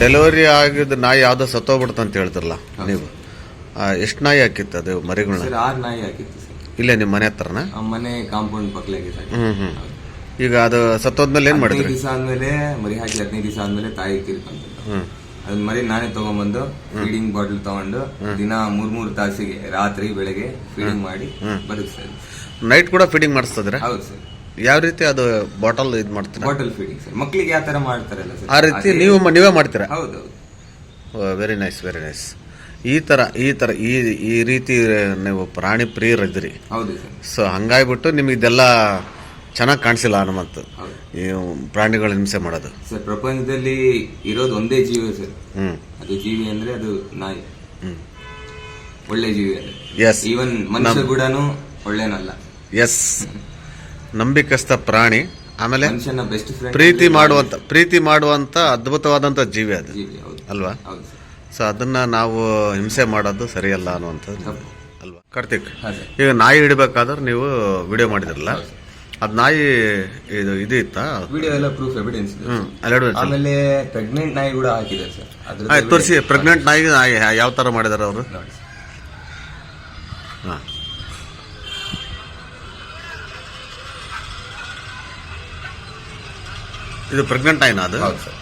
Delivery ಆಗಿದ್ದು ನಾಯಿ ಯಾವ್ದೋ ಸತ್ತೋಗ್ಬಿಡ್ತು ಅಂತ ಹೇಳ್ತಿರಲ್ಲ ನೀವು. ಎಷ್ಟು ನಾಯಿ ಹಾಕಿತ್ತು ಅದು ಮರಿಗಳನ್ನ ಸರ್ ಆರು ನಾಯಿ ಹಾಕಿತ್ತು ಸರ್. ಇಲ್ಲೇ ನಿಮ್ಮ ಮನೆ ಹತ್ರನ? ಆ ಮನೆ ಕಾಂಪೌಂಡ್ ಪಕ್ಕಲಾಗಿ ಸರ್. ಹ್ಮ್ ಹ್ಮ್. ಈಗ ಅದು ಸತ್ತೋದ್ಮೇಲೆ ಏನ್ ಹದಿನೈದು ಮಾಡಿದ್ರಿ? ದಿವಸ ಆದ್ಮೇಲೆ ಮರಿ ಹಾಕಿ ಹದಿನೈದು ದಿವಸ ಆದ್ಮೇಲೆ ತಾಯಿ ತೀರ್ಕೊಂತ ಹ್ಮ್. ಅದನ್ನ ಮರಿ ನಾನೇ ತಗೊಂಡ್ಬಂದು ಫೀಡಿಂಗ್ ಬಾಟಲ್ ತಗೊಂಡು ದಿನ ಮೂರ್ ಮೂರ್ ತಾಸಿಗೆ ರಾತ್ರಿ ಬೆಳಗ್ಗೆ ಫೀಡಿಂಗ್ ಮಾಡಿ ಬದುಕ್ತಾ ಇದ್ದೆ ನೈಟ್ ಕೂಡ ಫೀಡಿಂಗ್ ಮಾಡಿಸ್ತದ್ರ ಹೌದು ಸರ್. ಯಾವ ರೀತಿ ಅದು ಬಾಟಲ್ ಇದು ಮಾಡ್ತಾರೆ? ಬಾಟಲ್ ಫೀಡಿಂಗ್ ಸರ್ ಮಕ್ಕಳಿಗೆ ಯಾವ ತರ ಮಾಡ್ತಾರಲ್ಲ ಸರ್ ಆ ರೀತಿ ನೀವು ನೀವೇ ಮಾಡ್ತೀರಾ? ಹೌದು ವೆರಿ ನೈಸ್ ವೆರಿ ನೈಸ್ ಈ ತರ ಈ ತರ ಈ ಈ ರೀತಿ ನೀವು ಪ್ರಾಣಿ ಪ್ರಿಯರಿದ್ರಿ ಹೌದು ಸರ್ ಸೊ ಹಂಗಾಗ್ಬಿಟ್ಟು ನಿಮ್ಗೆ ಇದೆಲ್ಲ ಚೆನ್ನಾಗಿ ಕಾಣಿಸಿಲ್ಲ ಹನುಮಂತ್ ಹೌದು. ಈ ಪ್ರಾಣಿಗಳ ಹಿಂಸೆ ಮಾಡೋದು. ಸರ್ ಪ್ರಪಂಚದಲ್ಲಿ ಇರೋದು ಒಂದೇ ಜೀವ ಸರ್ ಹ್ಮ್. ಅದು ಜೀವಿ ಅಂದ್ರೆ ಅದು ನಾಯಿ. ಹ್ಞೂ ಒಳ್ಳೆ ಜೀವಿ ಅದು ಎಸ್ ಈವನ್ ಮನುಷ್ಯ ಕೂಡ ಒಳ್ಳೇನಲ್ಲ. ಎಸ್ ನಂಬಿಕಸ್ಥ ಪ್ರಾಣಿ ಆಮೇಲೆ ಮನುಷ್ಯನ ಬೆಸ್ಟ್ ಫ್ರೆಂಡ್ ಪ್ರೀತಿ ಮಾಡುವಂತ ಪ್ರೀತಿ ಮಾಡುವಂತ ಅದ್ಭುತವಾದಂತ ಜೀವಿ ಅದು. ಅಲ್ವಾ? ಸೊ ಅದನ್ನ ನಾವು ಹಿಂಸೆ ಮಾಡೋದು ಸರಿಯಲ್ಲ ಅನ್ನುವಂಥದ್ದು. ಅಲ್ವಾ? ಕಾರ್ತಿಕ್ ಈಗ ನಾಯಿ ಹಿಡಬೇಕಾದ್ರೆ ನೀವು ವಿಡಿಯೋ ಮಾಡಿದ್ರಲ್ಲ? ಅದ್ ನಾಯಿ ಇದು ಇದು ಇತ್ತಾ? ವಿಡಿಯೋ ಎಲ್ಲ ಪ್ರೂಫ್ ಎವಿಡೆನ್ಸ್ ಇದೆ ಹ್ಮ್ ಅಲ್ಲೆರಡು ಆಮೇಲೆ ಪ್ರೆಗ್ನೆಂಟ್ ನಾಯಿ ಕೂಡ ಹಾಕಿದೆ ಸರ್. ಅದ್ರ ತೋರಿಸಿ ಪ್ರೆಗ್ನೆಂಟ್ ನಾಯಿ ಯಾವ ತರ ಮಾಡಿದಾರೆ ಅವರು? ನೋಡಿ. ಹಾ. ಇದು ಪ್ರೆಗ್ನೆಂಟ್ ಆಯ್ನ ಅದು? ಹೌದು ಸರ್.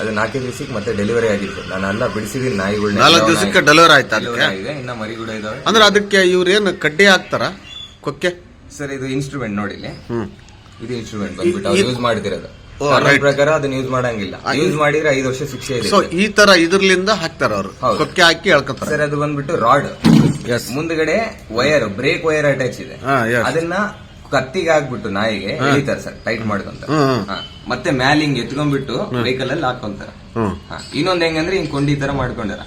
ಅದು ನಾಲ್ಕೇ ದಿವಸಕ್ಕೆ ಮತ್ತೆ ಡೆಲಿವರಿ ಆಗಿತ್ತು. ನಾನು ಅಲ್ಲ ಬಿಡಿಸಿದೀನಿ ನಾಯಿಗಳನ್ನ ನಾಲ್ಕು ದಿವಸಕ್ಕೆ ಡೆಲಿವರಿ ಆಯ್ತಾ ಅದಕ್ಕೆ? ಡೆಲಿವರಿ ಆಗಿದೆ ಇನ್ನ ಮರಿ ಕೂಡ ಇದಾವೆ. ಅಂದ್ರೆ ಅದಕ್ಕೆ ಇವ್ರೇನು ಕಡ್ಡಿ ಹಾಕ್ತಾರ? ಕೊಕ್ಕೆ? ಸರ್ ಇದು ಇನ್ಸ್ಟ್ರೂಮೆಂಟ್ ನೋಡಿ ಇಲ್ಲಿ. ಹ್ಮ್. ಇದು ಇನ್ಸ್ಟ್ರೂಮೆಂಟ್ ಬಂದ್ಬಿಟ್ಟು ಅವ್ರು ಯೂಸ್ ಮಾಡ್ತಿರೋದು. ಓ, right. ಪ್ರಕಾರ ಅದನ್ನ ಯೂಸ್ ಮಾಡಂಗಿಲ್ಲ. ಯೂಸ್ ಮಾಡಿದ್ರೆ ಐದು ವರ್ಷ ಶಿಕ್ಷೆ ಇದೆ ಸೊ ಈ ತರ ಇದ್ರಲಿಂದ ಹಾಕ್ತಾರ ಅವರು? ಹೌದು. ಕೊಕ್ಕೆ ಹಾಕಿ ಎಳ್ಕೊತಾರೆ? ಸರ್ ಅದು ಬಂದ್ಬಿಟ್ಟು ರಾಡ್ ಎಸ್ ಮುಂದ್ಗಡೆ ವೈರ್ ಬ್ರೇಕ್ ವೈರ್ ಅಟ್ಯಾಚ್ ಇದೆ. ಹಾ ಅದನ್ನ ಕತ್ತಿಗೆ ಹಾಕ್ಬಿಟ್ಟು ನಾಯಿಗೆ ಎಳಿತಾರೆ ಸರ್ ಟೈಟ್ ಮಾಡ್ಕೊಂತ. ಹಾ. ಮತ್ತೆ ಮ್ಯಾಲ ಹಿಂಗ್ ಎತ್ಕೊಂಡ್ಬಿಟ್ಟು ವೆಹಿಕಲ್ ಅಲ್ಲಿ ಹಾಕೊಂತಾರ ಹ್ಮ್. ಇನ್ನೊಂದ್ ಹೆಂಗಂದ್ರೆ ಹಿಂಗ್ ಕೊಂಡಿ ತರ ಮಾಡ್ಕೊಂಡಾರ.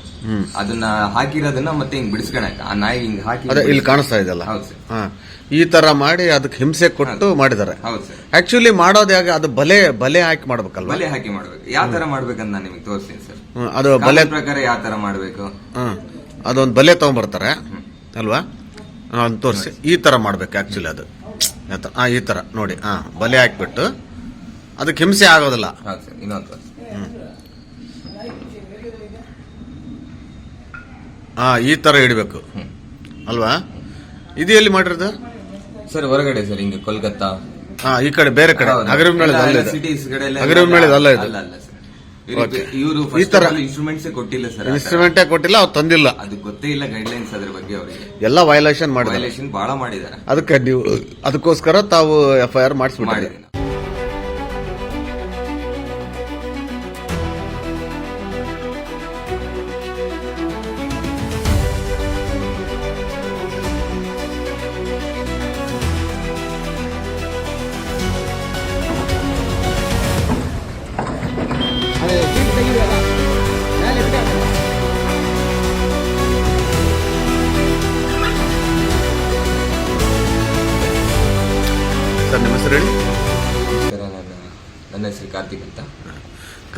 ಅದನ್ನ ಹಾಕಿರೋದನ್ನ ಮತ್ತೆ ಹಿಂಗ್ ಬಿಡಿಸ್ಕೊಳಕ ಆ ನಾಯಿ ಹಿಂಗ್ ಹಾಕಿ ಅದೇ ಇಲ್ಲಿ ಕಾಣಿಸ್ತಾ ಇದೆಲ್ಲ ಹೌದು ಸರ್. ಹಾ ಈ ತರ ಮಾಡಿ ಅದಕ್ಕೆ ಹಿಂಸೆ ಕೊಟ್ಟು ಮಾಡಿದ್ದಾರೆ. ಹೌದು ಸರ್. ಆಕ್ಚುಲಿ ಮಾಡೋದು ಯಾಕೆ ಅದು ಬಲೆ ಬಲೆ ಹಾಕಿ ಮಾಡ್ಬೇಕಲ್ವಾ? ಬಲೆ ಹಾಕಿ ಮಾಡ್ಬೇಕು. ಯಾವ ತರ ಮಾಡ್ಬೇಕಂತ ನಾನು ನಿಮಗೆ ತೋರಿಸ್ತೀನಿ ಸರ್. ಹ್ಮ್, ಅದು ಬಲೆ ಕಾನೂನು ಪ್ರಕಾರ ಯಾವ ತರ ಮಾಡ್ಬೇಕು? ಹ್ಮ್ ಅದೊಂದು ಬಲೆ ತಗೊಂಡ್ಬರ್ತಾರೆ ಅಲ್ವಾ? ತೋರಿಸಿ. ಈ ತರ ಮಾಡ್ಬೇಕು ಆಕ್ಚುಲಿ ಅದು? ಹಾ ಈ ತರ ನೋಡಿ ಹಾ ಬಲೆ ಹಾಕ್ಬಿಟ್ಟು ಅದಕ್ಕೆ ಹಿಂಸೆ ಆಗೋದಿಲ್ಲ. ಸರ್ ಇನ್ನೊಂದು ಹಾ ಈ ತರ ಇಡಬೇಕು. ಅಲ್ವಾ? ಇದು ಎಲ್ಲಿ ಮಾಡಿರೋದು? ಸರ್ ಹೊರಗಡೆ ಸರ್ ಹಿಂಗೆ ಕೋಲ್ಕತ್ತಾ. ಹಾ ಈ ಕಡೆ ಬೇರೆ ಕಡೆ. ಅಗರಿ ಮೇಲೆ ಅಲ್ಲ ಇದೆ ಸಿಟೀಸ್ ಕಡೆ ಅಲ್ಲ ಇದು ಅಲ್ಲ ಅಲ್ಲ ಸರ್ Okay. ಇವರು ಈ ತರ- ಇನ್ಸ್ಟ್ರೂಮೆಂಟ್ಸ್ ಕೊಟ್ಟಿಲ್ಲ ಸರ್ ಇನ್ಸ್ಟ್ರೂಮೆಂಟೇ ಕೊಟ್ಟಿಲ್ಲ ಅವ್ರು ತಂದಿಲ್ಲ. ಅದು ಗೊತ್ತೇ ಇಲ್ಲ ಗೈಡ್ಲೈನ್ಸ್ ಅದ್ರ ಬಗ್ಗೆ ಅವರಿಗೆ. ಎಲ್ಲ ವೈಲೇಷನ್ ಮಾಡಿದ್ದಾರೆ. ವೈಲೇಷನ್ ಬಹಳ ಮಾಡಿದ್ದಾರೆ. ಅದಕ್ಕೆ ನೀವು ಅದಕ್ಕೋಸ್ಕರ ತಾವು ಎಫ್ ಐ ಆರ್ ಮಾಡಿಸ್ಬಿಟ್ಟಿರಿ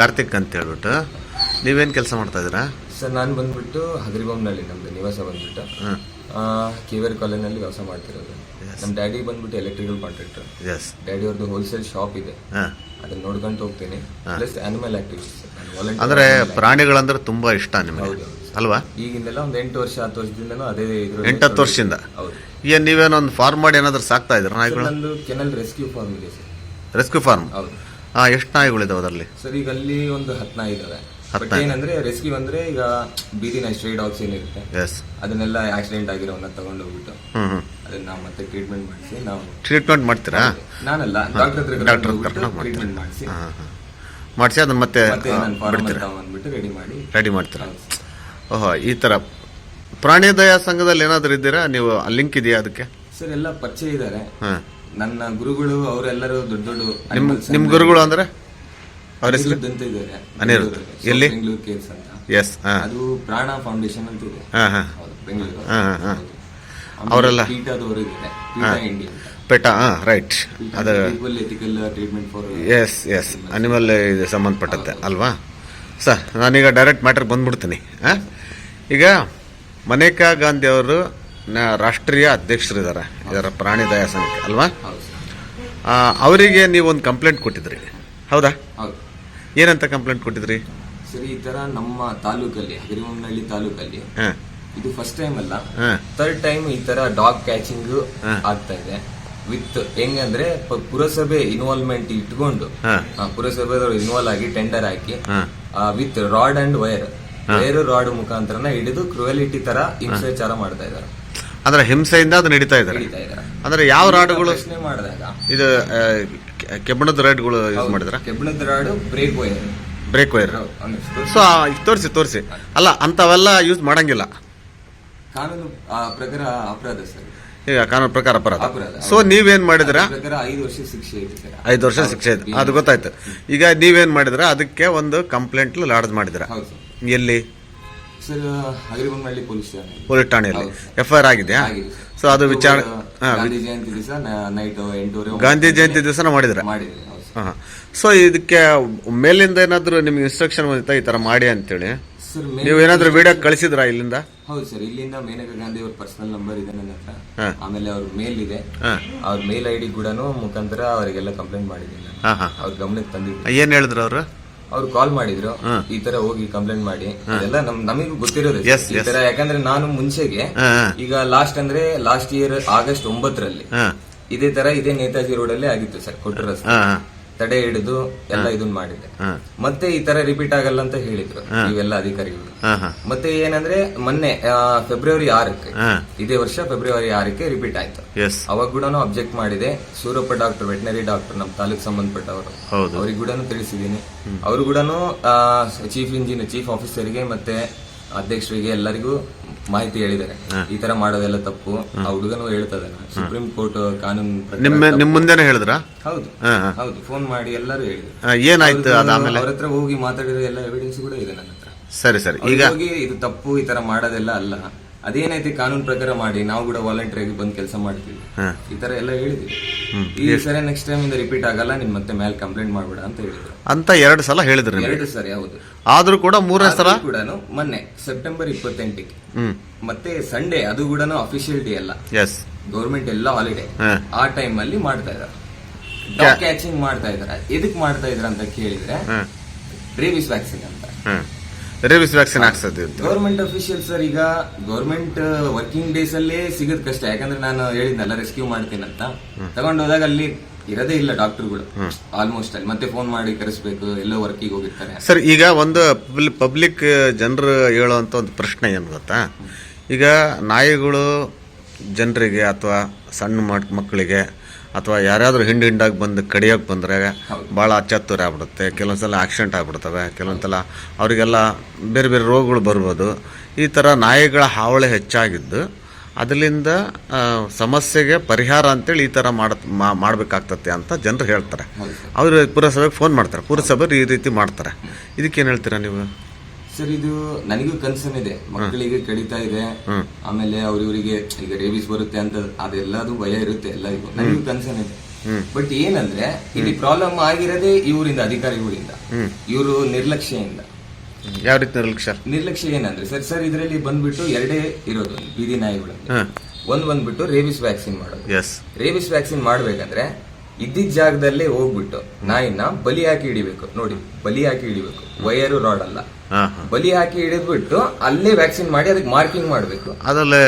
ಕಾರ್ತಿಕ್ ಅಂತ ಹೇಳ್ಬಿಟ್ಟು ನೀವೇನು ಕೆಲಸ ಮಾಡ್ತಾ ಇದ್ದೀರಾ? ಸರ್ ನಾನು ಬಂದ್ಬಿಟ್ಟು ಹಗರಿಬೊಮ್ಮನಲ್ಲಿ ನಮ್ಮದು ನಿವಾಸ ಬಂದ್ಬಿಟ್ಟು ಹಾಂ. ಕೇವರ್ ಕಾಲೇಜ್ನಲ್ಲಿ ವ್ಯವಸಾಯ ಮಾಡ್ತಿರೋದು. ನಮ್ಮ ಡ್ಯಾಡಿ ಬಂದ್ಬಿಟ್ಟು ಎಲೆಕ್ಟ್ರಿಕಲ್ ಕಾಂಟ್ರಾಕ್ಟರ್. ಎಸ್ ಡ್ಯಾಡಿ ಅವ್ರದ್ದು ಹೋಲ್ಸೇಲ್ ಶಾಪ್ ಇದೆ. ಹಾಂ. ಅದನ್ನ ನೋಡ್ಕೊಂತ ಹೋಗ್ತೀನಿ. ಪ್ಲಸ್ ಆನಿಮಲ್ ಆಕ್ಟಿವಿಟೀಸ್ ಅಂದ್ರೆ ಪ್ರಾಣಿಗಳಂದ್ರೆ ತುಂಬಾ ಇಷ್ಟ ನಿಮಗೆ? ಹೌದು. ಅಲ್ವಾ? ಈಗಿಂದೆಲ್ಲ ಒಂದು ಎಂಟು ವರ್ಷ ಹತ್ತು ವರ್ಷದಿಂದನೂ ಅದೇ ಎಂಟು ಹತ್ತು ವರ್ಷದಿಂದ? ಹೌದು. ನೀವೇನೋ ನೀವೇನೊಂದು ಫಾರ್ಮ್ ಮಾಡಿ ಏನಾದರೂ ಸಾಕ್ತಾ ಇದ್ರೆ ಸರ್, ನಾಯಿಗಳು ನಂದು ಕೆನಲ್ ರೆಸ್ಕ್ಯೂ ಫಾರ್ಮ್ ಇದೆ ಸರ್ ರೆಸ್ಕ್ಯೂ ಫಾರ್ಮ್ ಹೌದು. ಹಾ ಎಷ್ಟು ನಾಯಿಗಳಿದಾವೆ ಅದರಲ್ಲಿ? ಸರ್ ಈಗ ಅಲ್ಲಿ ಒಂದು ಹತ್ತು ನಾಯಿ ಇದಾವೆ. ಬಟ್ ಏನಂದ್ರೆ ರೆಸ್ಕ್ಯೂ ಅಂದ್ರೆ ಈಗ ಬೀದಿನ ಸ್ಟ್ರೇ ಡಾಗ್ಸ್ ಏನಿರುತ್ತೆ ಎಸ್ ಅದನ್ನೆಲ್ಲ ಆಕ್ಸಿಡೆಂಟ್ ಆಗಿರೋವನ್ನ ತಗೊಂಡು ಹೋಗ್ಬಿಟ್ಟು ಅದನ್ನ ನಾವು ಮತ್ತೆ ಟ್ರೀಟ್ಮೆಂಟ್ ಮಾಡಿಸಿ ನಾವು ಟ್ರೀಟ್ಮೆಂಟ್ ಮಾಡ್ತೀರಾ? ನಾನಲ್ಲ ಡಾಕ್ಟರ್ ಹತ್ರ ಟ್ರೀಟ್ಮೆಂಟ್ ಮಾಡಿಸಿ. ಮಾಡಿಸಿ ಅದನ್ನ ಮತ್ತೆ ಬಂದ್ಬಿಟ್ಟು ರೆಡಿ ಮಾಡಿ. ರೆಡಿ ಮಾಡ್ತೀರಾ? ಓಹೋ ಈ ತರ ಪ್ರಾಣಿ ದಯಾ ಸಂಘದಲ್ಲಿ ಏನಾದ್ರು ಇದ್ದೀರಾ? ನೀವು ಲಿಂಕ್ ಇದೆಯಾ ಅದಕ್ಕೆ? ಸರ್ ಎಲ್ಲ ಪರಿಚಯ ಇದ್ದಾರೆ. ನನ್ನ ಗುರುಗಳು ಅವರೆಲ್ಲರೂ ದೊಡ್ಡ ದೊಡ್ಡ ನಿಮ್ animals ಗುರುಗಳು ಅಂದ್ರೆ? ಅವ್ರ ಹೆಸರು? ಅಂತ ಇದ್ದಾರೆ. ಅನಿರುದ್ಧ್. ಎಲ್ಲಿ? ಬೆಂಗಳೂರು ಕೇರ್ಸ್ ಅಂತ. ಎಸ್ ಹಾ. ಅದು ಪ್ರಾಣ ಫೌಂಡೇಶನ್ ಅಂತ ಇದೆ. ಹಾ ಹಾ. ಹೌದು ಬೆಂಗಳೂರು. ಹಾ, ಹಾ, ಹಾ. ಆಮೇಲೆ ಅವರೆಲ್ಲ? ಪೀಠದವರು ಇದ್ದಾರೆ. ಪೀಠ ಇಂಡಿಯಾ ಹಾ ರೈಟ್ ಅದು ethical treatment for yes yes animal ಇದು ಸಂಬಂಧಪಟ್ಟಂತೆ ಅಲ್ವಾ? ಸರ್ ನಾನೀಗ ಡೈರೆಕ್ಟ್ ಮ್ಯಾಟ್ರಿಗೆ ಬಂದ್ಬಿಡ್ತೀನಿ ಹಾಂ? ಈಗ ಮನೇಕಾ ಗಾಂಧಿ ಅವರು ನ- ರಾಷ್ಟ್ರೀಯ ಅಧ್ಯಕ್ಷರಿದ್ದಾರೆ. ಇದರ ಪ್ರಾಣಿ ದಯಾ ಸಂಘಕ್ಕೆ ಅಲ್ವಾ? ಅವರಿಗೆ ನೀವು ಒಂದು ಕಂಪ್ಲೇಂಟ್ ಕೊಟ್ಟಿದ್ರಿ. ಹೌದಾ? ಹೌದು. ಏನಂತ ಕಂಪ್ಲೇಂಟ್ ಕೊಟ್ಟಿದ್ರಿ? ಸರಿ ಈ ತರ ನಮ್ಮ ತಾಲೂಕಲ್ಲಿ ಹಗರಿಬೊಮ್ಮನಹಳ್ಳಿ ತಾಲೂಕಲ್ಲಿ ಹಾಂ. ಇದು ಫಸ್ಟ್ ಟೈಮ್ ಅಲ್ಲ. ಹಾಂ. ಥರ್ಡ್ ಟೈಮ್ ಈ ತರ ಡಾಗ್ ಕ್ಯಾಚಿಂಗ್ ಹಾ. ಆಗ್ತಾ ಇದೆ. ವಿತ್ ಹೆಂಗಂದ್ರೆ ಪ- ಪುರಸಭೆ ಇನ್ವಾಲ್ವ್ಮೆಂಟ್ ಇಟ್ಕೊಂಡು ಹಾಂ. ಆ, ಪುರಸಭೆದವರು ಇನ್ವಾಲ್ವ್ ಆಗಿ ಟೆಂಡರ್ ಹಾಕಿ ಹಾಂ. With rod and wire wire rod ಮುಖಾಂತರನ ಹಿಡಿದು ಕ್ರುವೆಲಿಟಿ ತರ ಹಿಂಸಾಚಾರ ಮಾಡ್ತಾ ಇದಾರೆ ಅಂದ್ರೆ ಹಿಂಸೆಯಿಂದ ಅದು ನಡೀತಾ ಇದ್ದಾರೆ. ಹಿಡಿತಾ ಅಂದ್ರೆ ಯಾವ ರಾಡುಗಳು ಪ್ರಶ್ನೆ ಮಾಡಿದಾಗ ಇದು ಆ, ಕೆ- ಕೆಬ್ಬಣದ ರಾಡ್ಗಳು ಯೂಸ್ ಮಾಡಿದ್ರ? ಕೆಬ್ಬಣದ rod brake wire brake wire so ತೋರಿಸಿ ತೋರಿಸಿ. ಅಲ್ಲ ಅಂಥವೆಲ್ಲ ಯೂಸ್ ಮಾಡಂಗಿಲ್ಲ. ಕಾನೂನು ಆ, ಪ್ರಕಾರ ಅಪರಾಧ ಸರ್. ಈಗ ಕಾನೂನು ಪ್ರಕಾರ ಅಪರಾಧ. ಅಪರಾಧ. ಸೊ ನೀವೇನ್ ಮಾಡಿದ್ರ? ಪ್ರಕಾರ ಐದು ವರ್ಷ ಶಿಕ್ಷೆ ಇದೆ ಸರ್. ಐದು ವರ್ಷ ಶಿಕ್ಷೆ ಇದೆ ಅದು ಗೊತ್ತಾಯ್ತು. ಈಗ ನೀವೇನ್ ಮಾಡಿದ್ರ? ಅದಕ್ಕೆ ಒಂದು ಕಂಪ್ಲೇಂಟ್ ಲಾಡ್ಜ್ ಮಾಡಿದ್ರ? ಹೌದು. ಸರ್ ಎಲ್ಲಿ? ಸರ್ ಪೊಲೀಸ್ ಠಾಣೆ ಪೊಲೀಸ್ ಠಾಣೆಯಲ್ಲಿ. ಎಫ್ಐಆರ್ ಎಫ್ ಐ ಆರ್ ಆಗಿದೆಯಾ ಆಗಿದೆ. ಸರ್. ಸೊ ಅದು ವಿಚಾರಣೆ ಹಾ, ಗಾಂಧಿ ಜಯಂತಿ ದಿವಸ ನೈಟ್ ಎಂಟೂವರೆ ಗಾಂಧಿ ಜಯಂತಿ ದಿವಸನ ಮಾಡಿದ್ರ ಮಾಡಿದ್ವಿ ಹೌದು. ಸರ್. ಹಾ. ಸೊ ಇದಕ್ಕೆ ಮೇಲಿಂದ ಏನಾದ್ರು ನಿಮ್ಗೆ ಇನ್ಸ್ಟ್ರಕ್ಷನ್ ಬಂದಿತ್ತಾ ಈ ತರ ಮಾಡಿ ಅಂತೇಳಿ? ಸರ್ ಮೇ- ನೀವು ಏನಾದ್ರು ವಿಡಿಯೋ ಕಳಿಸಿದ್ರಾ ಇಲ್ಲಿಂದ? ಹೌದು ಸರ್ ಇಲ್ಲಿಂದ ಮೇನಕಾ ಗಾಂಧಿ ಅವ್ರ ಪರ್ಸನಲ್ ನಂಬರ್ ಇದೆ ನನ್ನ ಹತ್ರ. ಆಮೇಲೆ ಅವ್ರ ಮೇಲ್ ಇದೆ. ಹಾ. ಅವ್ರ ಮೇಲ್ ಐ ಡಿ ಕೂಡ ಮುಖಾಂತರ ಅವರಿಗೆಲ್ಲ ಕಂಪ್ಲೇಂಟ್ ಮಾಡಿದ್ದೀನಿ ನಾನು. ಹಾ ಹಾ. ಅವ್ರ ಗಮನಕ್ಕೆ ತಂದಿದ್ದೀನಿ. ಏನ್ ಹೇಳಿದ್ರು ಅವರು? ಅವ್ರು ಕಾಲ್ ಮಾಡಿದ್ರು ಈ ತರ ಹೋಗಿ ಕಂಪ್ಲೇಂಟ್ ಮಾಡಿ. ಅದೆಲ್ಲ ನಮ್ ನಮಗೂ ಗೊತ್ತಿರೋದು ಈ ತರ. ಯಾಕಂದ್ರೆ ನಾನು ಮುಂಚೆಗೆ ಈಗ ಲಾಸ್ಟ್ ಅಂದ್ರೆ ಲಾಸ್ಟ್ ಇಯರ್ ಆಗಸ್ಟ್ ಒಂಬತ್ತರಲ್ಲಿ ಇದೇ ತರ ಇದೇ ನೇತಾಜಿ ರೋಡ್ ಅಲ್ಲೇ ಆಗಿತ್ತು ಸರ್ ಕೊಟ್ಟರ ರಸ್ತೆ ತಡೆ ಹಿಡಿದು ಎಲ್ಲ ಇದನ್ನ ಮಾಡಿದೆ. ಮತ್ತೆ ಈ ತರ ರಿಪೀಟ್ ಆಗಲ್ಲ ಅಂತ ಹೇಳಿದ್ರು ಇವೆಲ್ಲ ಅಧಿಕಾರಿಗಳು. ಮತ್ತೆ ಏನಂದ್ರೆ ಮೊನ್ನೆ ಫೆಬ್ರವರಿ ಆರಕ್ಕೆ ಇದೇ ವರ್ಷ ಫೆಬ್ರವರಿ ಆರಕ್ಕೆ ರಿಪೀಟ್ ಆಯ್ತು. ಅವಾಗ ಕೂಡ ಅಬ್ಜೆಕ್ಟ್ ಮಾಡಿದೆ. ಸೂರಪ್ಪ ಡಾಕ್ಟರ್ ವೆಟನರಿ ಡಾಕ್ಟರ್ ನಮ್ಮ ತಾಲೂಕ್ ಸಂಬಂಧಪಟ್ಟವರು. ಅವ್ರಿಗೆ ಕೂಡ ತಿಳಿಸಿದೀನಿ ಅವರು ಕೂಡ ಚೀಫ್ ಇಂಜಿನಿಯರ್ ಚೀಫ್ ಆಫೀಸರ್ಗೆ ಮತ್ತೆ ಅಧ್ಯಕ್ಷರಿಗೆ ಎಲ್ಲರಿಗೂ ಮಾಹಿತಿ ಹೇಳಿದ್ದಾರೆ. ಈ ತರ ಮಾಡೋದೆಲ್ಲ ತಪ್ಪು. ಆ ಹುಡುಗನು ಹೇಳ್ತದೆ. ಸುಪ್ರೀಂ ಕೋರ್ಟ್ ಕಾನೂನು ಪ್ರಕಾರ ನಿಮ್ಮ ನಿಮ್ ಮುಂದೆನೆ ಹೇಳಿದ್ರ? ಹೌದು. ಹೌದು. ಫೋನ್ ಮಾಡಿ ಎಲ್ಲರೂ ಹೇಳಿದ್ರು. ಏನಾಯ್ತು ಅದಾದ್ಮೇಲೆ ಅವ್ರ ಹತ್ರ ಹೋಗಿ ಮಾತಾಡಿರೋ ಎಲ್ಲ ಎವಿಡೆನ್ಸ್ ಕೂಡ ಇದೆ ನನ್ನ ಹತ್ರ. ಸರಿ ಸರಿ. ಈಗ ಹೋಗಿ ಇದು ತಪ್ಪು ಈ ತರ ಮಾಡೋದೆಲ್ಲ ಅಲ್ಲ. ಅದೇನೈತಿ ಕಾನೂನು ಪ್ರಕಾರ ಮಾಡಿ ನಾವು ಕೂಡ ವಾಲಂಟಿಯರ್ ಆಗಿ ಬಂದು ಕೆಲಸ ಮಾಡ್ತೀವಿ. ಈ ತರ ಎಲ್ಲ ಹೇಳಿದ್ವಿ ಈ ಸರಿ ನೆಕ್ಸ್ಟ್ ಟೈಮ್ ಇಂದ ರಿಪೀಟ್ ಆಗಲ್ಲ ನಿಮ್ ಮತ್ತೆ ಮೇಲೆ ಕಂಪ್ಲೇಂಟ್ ಮಾಡ್ಬೇಡ ಅಂತ ಹೇಳಿದ್ರು. ಅಂತ ಎರಡು ಸಲ ಹೇಳಿದ್ರು ಎರಡು ಸರಿ ಹೌದು. ಆದ್ರೂ ಕೂಡ ಮೂರನೇ ಸಲ? ಕೂಡ ಮೊನ್ನೆ ಸೆಪ್ಟೆಂಬರ್ ಇಪ್ಪತ್ತೆಂಟಕ್ಕೆ ಮತ್ತೆ ಸಂಡೇ ಅದು ಕೂಡ ಅಫಿಷಿಯಲ್ ಡೇ ಅಲ್ಲ. ಎಸ್ ಗೌರ್ಮೆಂಟ್ ಎಲ್ಲ ಹಾಲಿಡೇ ಆ ಟೈಮ್ ಅಲ್ಲಿ ಮಾಡ್ತಾ ಇದ್ದಾರೆ ಡಾಗ್ ಕ್ಯಾಚಿಂಗ್ ಮಾಡ್ತಾ ಇದಾರೆ. ಎದಕ್ ಮಾಡ್ತಾ ಇದ್ರ ಅಂತ ಕೇಳಿದ್ರೆ ರೇಬಿಸ್ ವ್ಯಾಕ್ಸಿನ್ ಅಂತ. ರೇಬಿಸ್ ವ್ಯಾಕ್ಸಿನ್ ಹಾಕ್ಸೋದು ಅಂತ. ಗೌರ್ಮೆಂಟ್ ಅಫಿಷಿಯಲ್ ಸರ್ ಈಗ ಗೌರ್ಮೆಂಟ್ ವರ್ಕಿಂಗ್ ಡೇಸ್ ಅಲ್ಲಿ ಸಿಗೋದ್ ಕಷ್ಟ. ಯಾಕಂದ್ರೆ ನಾನು ಹೇಳಿದ್ನಲ್ಲ ರೆಸ್ಕ್ಯೂ ಮಾಡ್ತೀನಿ ಅಂತ. ತಗೊಂಡು ಹೋದಾಗ ಅಲ್ಲಿ ಇರದೇ ಇಲ್ಲ ಡಾಕ್ಟರ್ಗಳು. ಆಲ್ಮೋಸ್ಟ್ ಅಲ್ಲಿ ಮತ್ತೆ ಫೋನ್ ಮಾಡಿ ಕರೆಸ್ಬೇಕು ಎಲ್ಲೋ ವರ್ಕಿಗೆ ಹೋಗಿರ್ತಾರೆ. ಸರ್ ಈಗ ಒಂದು ಪಬ್ಲಿಕ್ ಜನರು ಹೇಳುವಂತ ಒಂದು ಪ್ರಶ್ನೆ ಏನು ಗೊತ್ತಾ? ಈಗ ನಾಯಿಗಳು ಜನರಿಗೆ ಅಥವಾ ಸಣ್ಣ ಮಕ್- ಮಕ್ಕಳಿಗೆ ಅಥವಾ ಯಾರಾದರೂ ಹಿಂಡು ಹಿಂಡಾಗಿ ಬಂದು ಕಡಿಯೋಕೆ ಬಂದರೆ ಭಾಳ ಅಚ್ಚತ್ತೂರ ಆಗ್ಬಿಡುತ್ತೆ. ಕೆಲವೊಂದ್ಸಲ ಆಕ್ಸಿಡೆಂಟ್ ಆಗ್ಬಿಡ್ತವೆ. ಕೆಲವೊಂದ್ಸಲ ಅವರಿಗೆಲ್ಲ ಬೇರೆ ಬೇರೆ ರೋಗಗಳು ಬರ್ಬೋದು. ಈ ಥರ ನಾಯಿಗಳ ಹಾವಳಿ ಹೆಚ್ಚಾಗಿದ್ದು ಅದರಿಂದ ಸಮಸ್ಯೆಗೆ ಪರಿಹಾರ ಅಂತೇಳಿ ಈ ಥರ ಮಾಡ ಮಾಡ್ಬೇಕಾಗ್ತತೆ ಅಂತ ಜನರು ಹೇಳ್ತಾರೆ. ಅವರು ಪುರಸಭೆಗೆ ಫೋನ್ ಮಾಡ್ತಾರೆ. ಪುರಸಭೆರು ಈ ರೀತಿ ಮಾಡ್ತಾರೆ. ಇದಕ್ಕೇನು ಹೇಳ್ತೀರಾ ನೀವು? ಸರ್ ಇದು ನನಗೂ ಕನ್ಸರ್ನ್ ಇದೆ. ಮಕ್ಕಳಿಗೆ ಕಡಿತಾ ಇದೆ. ಆಮೇಲೆ ಅವ್ರ ಇವರಿಗೆ ಈಗ ರೇಬಿಸ್ ಬರುತ್ತೆ ಅಂತ ಅದೆಲ್ಲದು ಭಯ ಇರುತ್ತೆ ಎಲ್ಲರಿಗೂ. ನನಗೂ ಕನ್ಸರ್ನ್ ಇದೆ. ಬಟ್ ಏನಂದ್ರೆ ಇಲ್ಲಿ ಪ್ರಾಬ್ಲಮ್ ಆಗಿರೋದೇ ಇವರಿಂದ ಅಧಿಕಾರಿಗಳಿಂದ. ಇವರು ನಿರ್ಲಕ್ಷ್ಯದಿಂದ ಯಾವ ರೀತಿ ನಿರ್ಲಕ್ಷ್ಯ? ನಿರ್ಲಕ್ಷ್ಯ ಏನಂದ್ರೆ ಸರ್ ಸರ್ ಇದರಲ್ಲಿ ಬಂದ್ಬಿಟ್ಟು ಎರಡೇ ಇರೋದು ಬೀದಿ ನಾಯಿಗಳು ಒಂದ್ ಬಂದ್ಬಿಟ್ಟು ರೇಬಿಸ್ ವ್ಯಾಕ್ಸಿನ್ ಮಾಡೋದು. ರೇಬಿಸ್ ವ್ಯಾಕ್ಸಿನ್ ಮಾಡ್ಬೇಕಂದ್ರೆ ಇದ್ದಿದ್ದ ಜಾಗದಲ್ಲೇ ಹೋಗ್ಬಿಟ್ಟು ನಾಯಿನ ಬಲಿ ಹಾಕಿ ಹಿಡಿಬೇಕು. ನೋಡಿ ಬಲಿ ಹಾಕಿ ಹಿಡಿಬೇಕು. ವಯರು ರಾಡ್ ಅಲ್ಲ. ಬಲಿ ಹಾಕಿ ಹಿಡಿದ್ಬಿಟ್ಟು ಅಲ್ಲೇ ವ್ಯಾಕ್ಸಿನ್ ಮಾಡಿ ಅದಕ್ಕೆ ಮಾರ್ಕಿಂಗ್ ಮಾಡ್ಬೇಕು. ಅದಲ್ಲೇ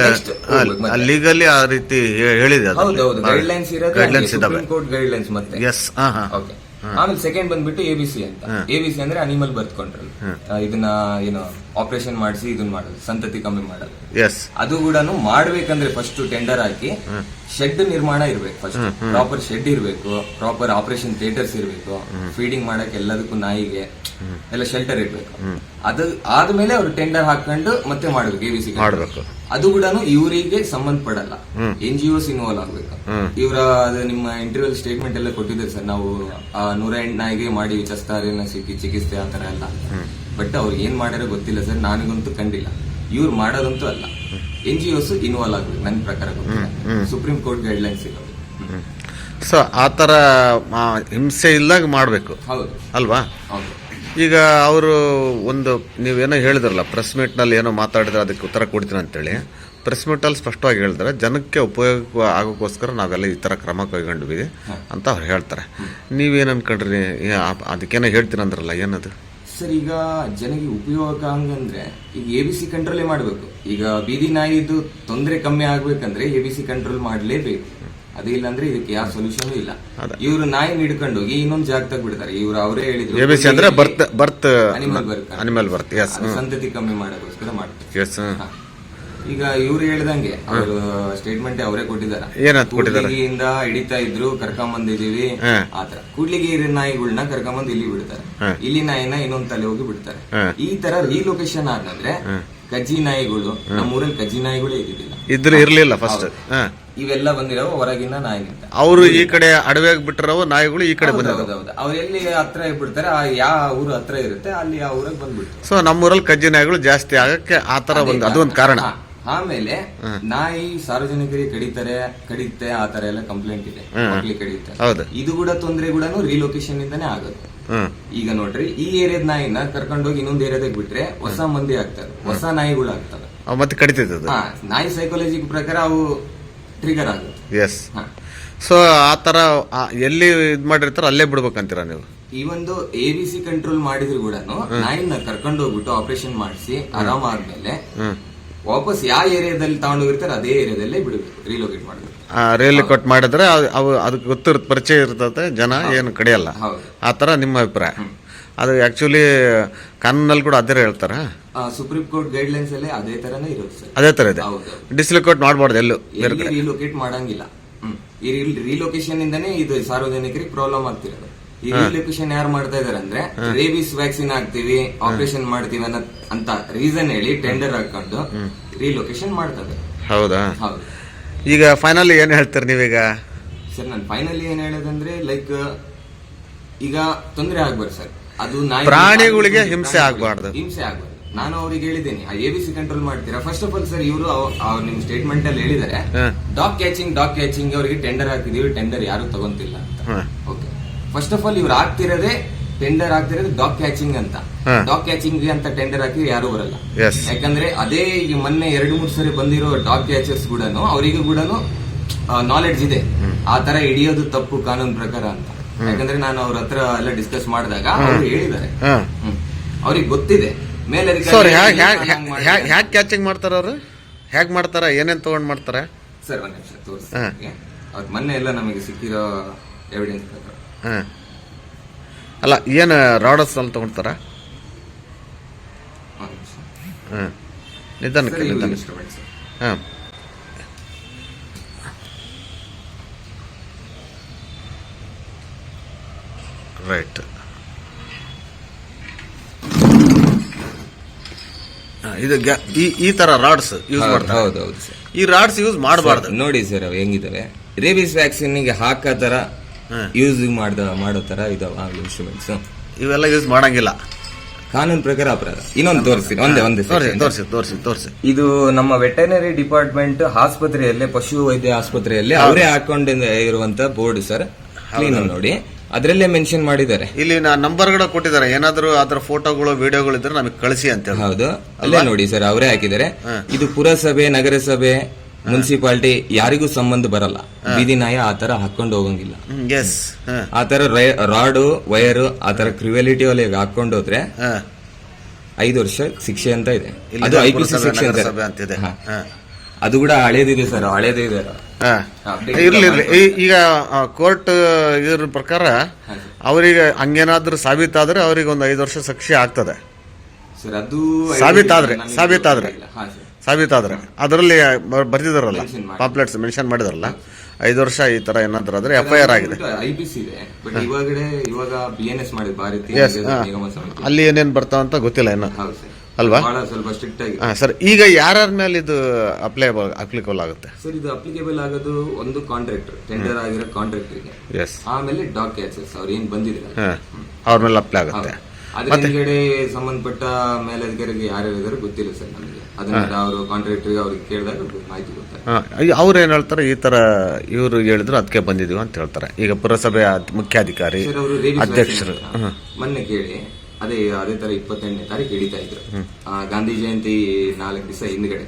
ಲೀಗಲಿ ಆ ರೀತಿ ಹೇಳಿದೆ ಹೌದು ಹೌದೌದು. ಗೈಡ್ ಲೈನ್ಸ್ ಇರೋದು guidelines supreme court guidelines ಮತ್ತೆ. ಎಸ್ ಓಕೆ ಆಮೇಲೆ ಸೆಕೆಂಡ್ ಬಂದ್ಬಿಟ್ಟು ಎಬಿಸಿ ಅಂತ. ಎಬಿಸಿ ಅಂದ್ರೆ ಅನಿಮಲ್ ಬರ್ತ್ ಕಂಟ್ರೋಲ್ ಇದನ್ನ ಏನು ಆಪರೇಷನ್ ಮಾಡಿಸಿ ಇದನ್ನ ಮಾಡೋದು ಸಂತತಿ ಕಮ್ಮಿ ಮಾಡೋದು. ಅದು ಕೂಡ ಮಾಡ್ಬೇಕಂದ್ರೆ ಫಸ್ಟ್ ಟೆಂಡರ್ ಹಾಕಿ ಶೆಡ್ ನಿರ್ಮಾಣ ಇರ್ಬೇಕು ಫಸ್ಟ್ ಪ್ರಾಪರ್ ಶೆಡ್ ಇರ್ಬೇಕು ಪ್ರಾಪರ್ ಆಪರೇಷನ್ ಥಿಯೇಟರ್ಸ್ ಇರ್ಬೇಕು ಫೀಡಿಂಗ್ ಮಾಡಕ್ಕೆ ಎಲ್ಲದಕ್ಕೂ ನಾಯಿಗೆ ಎಲ್ಲ ಶೆಲ್ಟರ್ ಇರ್ಬೇಕು. ಅದು ಆದ್ಮೇಲೆ ಅವ್ರು ಟೆಂಡರ್ ಹಾಕೊಂಡು ಮತ್ತೆ ಮಾಡ್ಬೇಕು ಎ ಮಾಡಬೇಕು. ಅದು ಕೂಡ ಇವರಿಗೆ ಸಂಬಂಧಪಡಲ್ಲ. ಎನ್ ಜಿ ಒಸ್ ಇನ್ವಾಲ್ವ್ ಆಗ್ಬೇಕು. ಇವರ ನಿಮ್ಮ ಇಂಟರ್ವ್ಯೂ ಸ್ಟೇಟ್ಮೆಂಟ್ ಎಲ್ಲ ಕೊಟ್ಟಿದ್ದೆ ಸರ್. ನಾವು ನೂರ ಎಂಟು ನಾಯಿಗೆ ಮಾಡಿ ವಿಚಾರಿಸ್ತಾರೆ ಸಿಕ್ಕಿ ಚಿಕಿತ್ಸೆ ಆ ತರ ಎಲ್ಲ. ಬಟ್ ಅವ್ರು ಏನ್ ಮಾಡ್ಯಾರೋ ಗೊತ್ತಿಲ್ಲ ಸರ್. ನನಗಂತೂ ಕಂಡಿಲ್ಲ. ಇವ್ರು ಮಾಡೋದಂತೂ ಅಲ್ಲ. ಎನ್ ಜಿ ಒಸ್ ಇನ್ವಾಲ್ವ್ ಆಗ್ಬೇಕು ನನ್ನ ಪ್ರಕಾರ ಸುಪ್ರೀಂ ಕೋರ್ಟ್ ಗೈಡ್ ಲೈನ್ಸ್ ಇರೋದು ಸೊ ಆ ಥರ ಹಿಂಸೆ ಇಲ್ದಾಗ ಮಾಡಬೇಕು. ಹೌದು. ಅಲ್ವಾ? ಹೌದು. ಈಗ ಅವರು ಒಂದು ನೀವೇನೋ ಹೇಳಿದ್ರಲ್ಲ ಪ್ರೆಸ್ ಮೀಟ್ನಲ್ಲಿ ಏನೋ ಮಾತಾಡಿದ್ರೆ ಅದಕ್ಕೆ ಉತ್ತರ ಕೊಡ್ತೀನಿ ಅಂತೇಳಿ. ಪ್ರೆಸ್ ಮೀಟಲ್ಲಿ ಸ್ಪಷ್ಟವಾಗಿ ಹೇಳ್ತಾರೆ ಜನಕ್ಕೆ ಉಪಯೋಗ ಆಗೋಕ್ಕೋಸ್ಕರ ನಾವೆಲ್ಲ ಈ ಥರ ಕ್ರಮ ಕೈಗೊಂಡ್ವಿ ಅಂತ ಅವ್ರು ಹೇಳ್ತಾರೆ. ನೀವೇನು ಅನ್ಕೊಂಡ್ರಿ? ಏ, ಹೇಳ್ತೀನಿ ಅದಕ್ಕೇನೋ ಹೇಳ್ತೀರಂದ್ರಲ್ಲ ಏನದು? ಸರ್ ಈಗ ಜನಗೆ ಉಪಯೋಗ ಹಂಗಂದ್ರೆ ಈಗ ಎ ಬಿ ಸಿ ಕಂಟ್ರೋಲೇ ಮಾಡಬೇಕು. ಈಗ ಬೀದಿ ನಾಯಿದು ತೊಂದರೆ ಕಮ್ಮಿ ಆಗ್ಬೇಕಂದ್ರೆ ಎ ಬಿ ಸಿ ಕಂಟ್ರೋಲ್ ಮಾಡಲೇಬೇಕು. ಅದಿಲ್ಲ ಅಂದ್ರೆ ಇದಕ್ಕೆ ಯಾವ ಸೊಲ್ಯೂಷನ್ ಇಲ್ಲ. ಇವರು ನಾಯಿ ಹಿಡ್ಕೊಂಡು ಹೋಗಿ ಇನ್ನೊಂದು ಜಾಗದಾಗ ಬಿಡ್ತಾರೆ ಇವರು ಅವರೇ ಹೇಳಿದ್ರು ಎಬಿಸಿ ಅಂದ್ರೆ birth birth animal birth animal birth yes ಸಂತತಿ ಕಮ್ಮಿ ಮಾಡೋಕ್ಕೋಸ್ಕರ ಮಾಡ್ತಾರೆ. ಎಸ್. ಈಗ ಇವ್ರು ಹೇಳ್ದಂಗೆ ಅವರು ಸ್ಟೇಟ್ಮೆಂಟ್ ಅವರೇ ಕೊಟ್ಟಿದ್ದಾರೆ. ಕೂಡ್ಲಿಗಿಯಿಂದ ಹಿಡಿತಾ ಇದ್ರು ಕರ್ಕೊಂಡ್ ಬಂದಿದೀವಿ ಹಾ. ಆತರ ಕೂಡ್ಲಿಗಿ ನಾಯಿಗಳನ್ನ ಕರ್ಕೊಂಡ್ ಇಲ್ಲಿ ಬಿಡ್ತಾರೆ. ಇಲ್ಲಿ ನಾಯಿನ ಇನ್ನೊಂದ್ ತಲೆ ಹೋಗಿ ಬಿಡ್ತಾರೆ. ಈ ತರ ರೀಲೊಕೇಶನ್ ಆದ್ರೆ ಕಜ್ಜಿ ನಾಯಿಗಳು ನಮ್ಮೂರಲ್ಲಿ ಕಜ್ಜಿ ನಾಯಿಗಳೇ ಇದ್ದಿದ್ದಿಲ್ಲ. ಇದ್ರ ಇರ್ಲಿಲ್ಲ ಫಸ್ಟ್ ಇವೆಲ್ಲ ಬಂದಿರೋ ಹೊರಗಿನ ನಾಯಿ ಅವರು ಈ ಕಡೆ ಅಡವೆಗೆ ಬಿಟ್ಟಿರೋ ನಾಯಿಗಳು ಈ ಕಡೆ ಬಂದಿರೋದು ಅವ್ರು ಎಲ್ಲಿ ಹತ್ರ ಬಿಡ್ತಾರೆ ಆ ಯಾವ ಊರು ಹತ್ರ ಇರುತ್ತೆ ಅಲ್ಲಿ ಆ ಊರಿಗೆ ಬಂದ್ಬಿಡ್ತಾರೆ. ಸೊ ನಮ್ಮೂರಲ್ಲಿ ಕಜ್ಜಿ ನಾಯಿಗಳು ಜಾಸ್ತಿ ಆಗಕ್ಕೆ ಆ ತರ ಒಂದು ಅದು ಒಂದು ಕಾರಣ. ಆಮೇಲೆ ನಾಯಿ ಸಾರ್ವಜನಿಕರಿಗೆ ಕಡಿತಾರೆ ಕಡಿತೆ ಆ ತರ ಎಲ್ಲ ಕಂಪ್ಲೇಂಟ್ ಇದೆ. ಮಕ್ಳಿಗೆ ಕಡಿತಾರೆ ಹೌದು. ಇದು ಕೂಡ ತೊಂದರೆ ಕೂಡ ರಿಲೊಕೇಶನ್ ಇಂದಾನೆ ಆಗುತ್ತೆ ಈಗ ನೋಡ್ರಿ ಈ ಏರಿಯಾದ ನಾಯಿನ ಕರ್ಕೊಂಡೋಗಿ ಇನ್ನೊಂದ್ ಏರಿಯಾದಾಗ ಬಿಟ್ರೆ ಹೊಸ ಮಂದಿ ಆಗ್ತಾರೆ ಹೊಸ ನಾಯಿಗಳು ಆಗ್ತವೆ. ಮತ್ತೆ ಕಡಿತೈತೆ ನಾಯಿ ಸೈಕಾಲಜಿ ಪ್ರಕಾರ ಅವು ಟ್ರಿಗರ್ ಆಗುತ್ತೆ. ಎಸ್ ಹಾ. ಸೊ ಆ ತರ ಆ, ಎಲ್ಲಿ ಇದು ಮಾಡಿರ್ತಾರೋ ಅಲ್ಲೇ ಬಿಡ್ಬೇಕಂತೀರ ನೀವು? ಈ ಒಂದು ಎ ಬಿ ಸಿ ಕಂಟ್ರೋಲ್ ಮಾಡಿದ್ರು ಕೂಡ ನಾಯಿನ ಕರ್ಕೊಂಡು ಹೋಗ್ಬಿಟ್ಟು ಆಪರೇಷನ್ ಮಾಡಿಸಿ ಆರಾಮ ಆದ್ಮೇಲೆ ಹ್ಮ್. ವಾಪಸ್ ಯಾವ ಏರಿಯಾದಲ್ಲಿ ತಗೊಂಡೋಗಿರ್ತಾರೆ ಅದೇ ಏರಿಯಾದಲ್ಲೇ ಬಿಡಬೇಕು ರಿಲೋಕೇಟ್ ಮಾಡಬೇಕು. ರೇಲಿ ಕಟ್ ಮಾಡಿದ್ರೆ ಅವ್- ಅವು ಅದಕ್ಕೆ ಗೊತ್ತಿರುತ್ತೆ ಪರಿಚಯ ಇರ್ತದೆ ಜನ ಏನು ಕಡಿಯಲ್ಲ. ಹೌದು. ಆ ಥರ ನಿಮ್ಮ ಅಭಿಪ್ರಾಯ. ಅದು ಆ್ಯಕ್ಚುಲಿ ಕಾನೂನಲ್ಲಿ ಕೂಡ ಅದೇ ಹೇಳ್ತಾರ. ಸುಪ್ರೀಂ ಕೋರ್ಟ್ ಗೈಡ್ ಲೈನ್ಸ್ ಅಲ್ಲೇ ಅದೇ ತರನೇ ಇರುತ್ತೆ ಸರ್. ಅದೇ ತರ ಇದೆ ಹೌದು ಡಿಸ್ಲಿಕೌಟ್ ಮಾಡಬಾರ್ದು ಎಲ್ಲೂ ಎಲ್ಲಿ ರೀಲೊಕೇಟ್ ಮಾಡಂಗಿಲ್ಲ. ಹ್ಮ್. ಈ ರಿಲೊಕೇಶನ್ ಇಂದಾನೇ ಇದು ಸಾರ್ವಜನಿಕರಿಗೆ ಪ್ರಾಬ್ಲಮ್ ಆಗ್ತಿರೋದು. ಈ ರಿಲೊಕೇಶನ್ ಯಾರು ಮಾಡ್ತಾ ಇದಾರೆ ಅಂದ್ರೆ ರೇಬಿಸ್ ವ್ಯಾಕ್ಸಿನ್ ಹಾಕ್ತಿವಿ ಆಪರೇಷನ್ ಮಾಡ್ತೀವಿ ಅನ್ನೋ ಅಂತ ರೀಸನ್ ಹೇಳಿ ಟೆಂಡರ್ ಹಾಕೊಂಡು ರಿಲೊಕೇಶನ್ ಮಾಡ್ತಾ ಇದಾರೆ ಹೌದಾ? ಹೌದು. ಈಗ ಫೈನಲ್ ಏನು ಹೇಳ್ತೀರಿ ನೀವೀಗ? ಸರ್ ನಾನು ಫೈನಲಿ ಏನ್ ಹೇಳೋದಂದ್ರೆ ಲೈಕ್ ಈಗ ತೊಂದರೆ ಆಗ್ಬಾರ್ದು ಸರ್. ಅದು ನಾಯಿ ಪ್ರಾಣಿಗಳಿಗೆ ಹಿಂಸೆ ಆಗ್ಬಾರ್ದು. ಹಿಂಸೆ ಆಗ್ಬಾರ್ದು. ನಾನು ಅವ್ರಿಗೆ ಹೇಳಿದ್ದೀನಿ ಆ ಎ ಬಿ ಸಿ ಕಂಟ್ರೋಲ್ ಮಾಡ್ತೀರಾ? ಫಸ್ಟ್ ಆಫ್ ಆಲ್ ಸರ್ ಇವರು ನಿಮ್ ಸ್ಟೇಟ್ಮೆಂಟ್ ಅಲ್ಲಿ ಹೇಳಿದ್ದಾರೆ ಡಾಕ್ ಕ್ಯಾಚಿಂಗ್ ಡಾಕ್ ಕ್ಯಾಚಿಂಗ್ ಅವರಿಗೆ ಟೆಂಡರ್ ಹಾಕಿದೀವಿ ಟೆಂಡರ್ ಯಾರು ತಗೊಂತಿಲ್ಲ ಅಂತ. ಓಕೆ ಫಸ್ಟ್ ಆಫ್ ಆಲ್ ಇವ್ರು ಆಗ್ತಿರೋದೇ ಟೆಂಡರ್ ಆಗ್ತಿರೋದು ಡಾಕ್ ಕ್ಯಾಚಿಂಗ್ ಅಂತ. ಡಾಕ್ ಕ್ಯಾಚಿಂಗ್ ಅಂತ ಟೆಂಡರ್ ಹಾಕಿ ಯಾರು ಬರಲ್ಲ. ಯಾಕಂದ್ರೆ ಅದೇ ಈಗ ಮೊನ್ನೆ ಎರಡು ಮೂರು ಸರಿ ಬಂದಿರೋ ಡಾಕ್ ಕ್ಯಾಚರ್ಸ್ ಕೂಡ ಅವರಿಗೂ ಕೂಡ ನಾಲೆಡ್ಜ್ ಇದೆ. ಆ ತರ ಹಿಡಿಯೋದು ತಪ್ಪು ಕಾನೂನು ಪ್ರಕಾರ ಅಂತ. ಯಾಕಂದ್ರೆ ನಾನು ಅವ್ರ ಹತ್ರ ಎಲ್ಲ ಡಿಸ್ಕಸ್ ಮಾಡಿದಾಗ ಅವ್ರು ಹೇಳಿದ್ದಾರೆ. ಅವ್ರಿಗೆ ಗೊತ್ತಿದೆ. ಸರ್ ಹ್ಯಾಕ್ ಕ್ಯಾಚಿಂಗ್ ಮಾಡ್ತಾರ ಅವರು? ಹ್ಯಾಕ್ ಮಾಡ್ತಾರ? ಏನೇನು ತಗೊಂಡ್ ಮಾಡ್ತಾರೆ? ಸರ್ ಒಂದ್ ನಿಮಿಷ ತೋರಿಸಿ. ಅವ್ರ ಮೊನ್ನೆ ಎಲ್ಲ ನಮಗೆ ಸಿಕ್ಕಿರೋ ಎವಿಡೆನ್ಸ್ ಪ್ರಕಾರ. ಹಾಂ. ಅಲ್ಲ ಏನು ರಾಡಸ್ ಅಲ್ಲಿ ತಗೊಂಡ್ತಾರ. ಹಾಂ. ನಿಧಾನಕ್ಕೆ ನಿಧಾನ. ಹಾಂ. ರೈಟ್ ಇದು ಗ್ಯಾ- ಈ ಈ ತರ ರಾಡ್ಸ್ ಯೂಸ್ ಮಾಡ್ತಾರೆ. ಹೌದು ಹೌದು ಸರ್. ಈ ರಾಡ್ಸ್ ಯೂಸ್ ಮಾಡಬಾರ್ದು. ನೋಡಿ ಸರ್ ಅವು ಹೆಂಗಿದಾವೆ. ರೇಬಿಸ್ ವ್ಯಾಕ್ಸಿನ್ಗೆ ಹಾಕೋ ತರ. ಯೂಸ್ ಮಾಡ್ದ ಮಾಡೋ ತರ ಇದಾವ ಇನ್ಸ್ಟ್ರೂಮೆಂಟ್ಸ್ ಇವೆಲ್ಲ ಯೂಸ್ ಮಾಡಂಗಿಲ್ಲ. ಕಾನೂನು ಪ್ರಕಾರ ಅಪರಾಧ. ಇನ್ನೊಂದು ತೋರಿಸಿ ಒಂದೇ ಒಂದೇ. ತೋರಿಸಿ ತೋರಿಸಿ ತೋರಿಸಿ ಇದು ನಮ್ಮ ವೆಟರ್ನರಿ ಡಿಪಾರ್ಟ್ಮೆಂಟ್ ಆಸ್ಪತ್ರೆಯಲ್ಲೇ ಪಶು ವೈದ್ಯ ಆಸ್ಪತ್ರೆಯಲ್ಲಿ ಅವರೇ ಹಾಕೊಂಡಿರುವಂತ ಬೋರ್ಡ್ ಸರ್. ಕ್ಲೀನ್ ನೋಡಿ. ಅದರಲ್ಲೇ ಮೆನ್ಷನ್ ಮಾಡಿದ್ದಾರೆ. ಇಲ್ಲಿ ನಾ ನಂಬರ್ಗಳು ಕೊಟ್ಟಿದ್ದಾರೆ. ಏನಾದರೂ ಅದರ ಫೋಟೋಗಳು ವಿಡಿಯೋಗಳು ಇದ್ರೆ ನಮಗೆ ಕಳಿಸಿ ಅಂತ ಹೇಳಿ. ಹೌದು. ಅಲ್ಲೇ ನೋಡಿ ಸರ್ ಅವರೇ ಹಾಕಿದ್ದಾರೆ. ಇದು ಪುರಸಭೆ ನಗರಸಭೆ ಮುನ್ಸಿಪಾಲಿಟಿ ಯಾರಿಗೂ ಸಂಬಂಧ ಬರಲ್ಲ. ಬೀದಿ ನಾಯ ಆತರ ತರ ಹಾಕೊಂಡು ಹೋಗಂಗಿಲ್ಲ. ಎಸ್ ಆತರ ರಾಡು ವೈರ್ ಆತರ ಕ್ರಿವಾಲಿಟಿ ಅಲ್ಲಿ ಹಾಕೊಂಡು ಹೋದ್ರೆ ಐದು ವರ್ಷ ಶಿಕ್ಷೆ ಅಂತ ಇದೆ. ಅದು ಐ ಪಿ ಸಿ ಪುರಸಭೆ, ಶಿಕ್ಷೆ. ಹಾ. ಹಾ. ಅದು ಕೂಡ ಹಳೇದಿದೆ ಸರ್ ಹಳೇದಿದೆ. ಇದೆ ಇರ್ಲಿ ಇರ್ಲಿ. ಈಗ ಕೋರ್ಟ್ ಇದ್ರ ಪ್ರಕಾರ ಅವರಿಗೆ ಹಂಗೇನಾದ್ರೂ ಸಾಬೀತಾದ್ರೆ ಅವರಿಗೆ ಒಂದು ಐದು ವರ್ಷ ಶಿಕ್ಷೆ ಆಗ್ತದೆ. ಸರ್ ಅದು ಸಾಬೀತಾದ್ರೆ, ಸಾಬೀತಾದ್ರೆ. ಸಾಬೀತಾದ್ರೆ. ಅದರಲ್ಲಿ ಬರ್ದಿದಾರಲ್ಲ ಪಾಪ್ಲೆಟ್ಸ್ ಮೆನ್ಷನ್ ಮಾಡಿದಾರಲ್ಲ. ಐದು ವರ್ಷ ಈ ತರ ಏನಾದ್ರೂ ಆದ್ರೆ ಎಫ್ ಐ ಆರ್ ಆಗಿದೆ. ಅಲ್ಲಿ ಏನೇನ್ ಬರ್ತಾವ ಅಂತ ಗೊತ್ತಿಲ್ಲ ಸರ್. ಅಲ್ವಾ? ಬಹಳ ಸ್ವಲ್ಪ ಸ್ಟ್ರಿಕ್ಟ್ ಆಗಿ. ಹಾಂ ಸರ್ ಈಗ ಯಾರ್ಯಾರ ಮೇಲೆ ಇದು ಅಪ್ಲೈ ಅಪ್ಲಿಕಬಲ್ ಆಗುತ್ತೆ? ಸರ್ ಇದು ಅಪ್ಲಿಕೇಬಲ್ ಆಗೋದು ಒಂದು ಕಾಂಟ್ರಾಕ್ಟರ್ ಟೆಂಡರ್ ಆಗಿರೋ ಕಾಂಟ್ರಾಕ್ಟರ್ಗೆ ಎಸ್ ಆಮೇಲೆ ಡಾಕ್ ಕ್ಯಾಚಸ್ ಅವ್ರು ಏನ್ ಬಂದಿದ್ರು ಅವ್ರ ಮೇಲೆ ಅಪ್ಲೈ ಆಗುತ್ತೆ. ಅದ್ರ ಹಿಂದ್ಗಡೆ ಸಂಬಂಧಪಟ್ಟ ಮೇಲಧಿಕಾರಿಗೆ ಯಾರ್ಯಾರು ಇದಾರೆ ಗೊತ್ತಿಲ್ಲ ಸರ್ ನಮಗೆ. ಅದನ್ನ ಅವರು ಕಾಂಟ್ರಾಕ್ಟರ್ಗೆ ಅವ್ರಿಗೆ ಕೇಳಿದಾಗ ಮಾಹಿತಿ ಗೊತ್ತಾಗ ಅವ್ರು ಏನು ಹೇಳ್ತಾರೆ ಈ ತರ ಇವರು ಹೇಳಿದ್ರು ಅದಕ್ಕೆ ಬಂದಿದೀವಿ ಅಂತ ಹೇಳ್ತಾರೆ. ಈಗ ಪುರಸಭೆ ಅದ್- ಮುಖ್ಯಾಧಿಕಾರಿ ಅಧ್ಯಕ್ಷರು. ಮೊನ್ನೆ ಕೇಳಿ ಅದೇ ಅದೇ ತರ ಇಪ್ಪತ್ತೆಂಟನೇ ತಾರೀಕು ಹಿಡಿತಾ ಇದ್ರು. ಆ, ಗಾಂಧಿ ಜಯಂತಿ ನಾಲ್ಕು ದಿವಸ ಹಿಂದ್ಗಡೆ.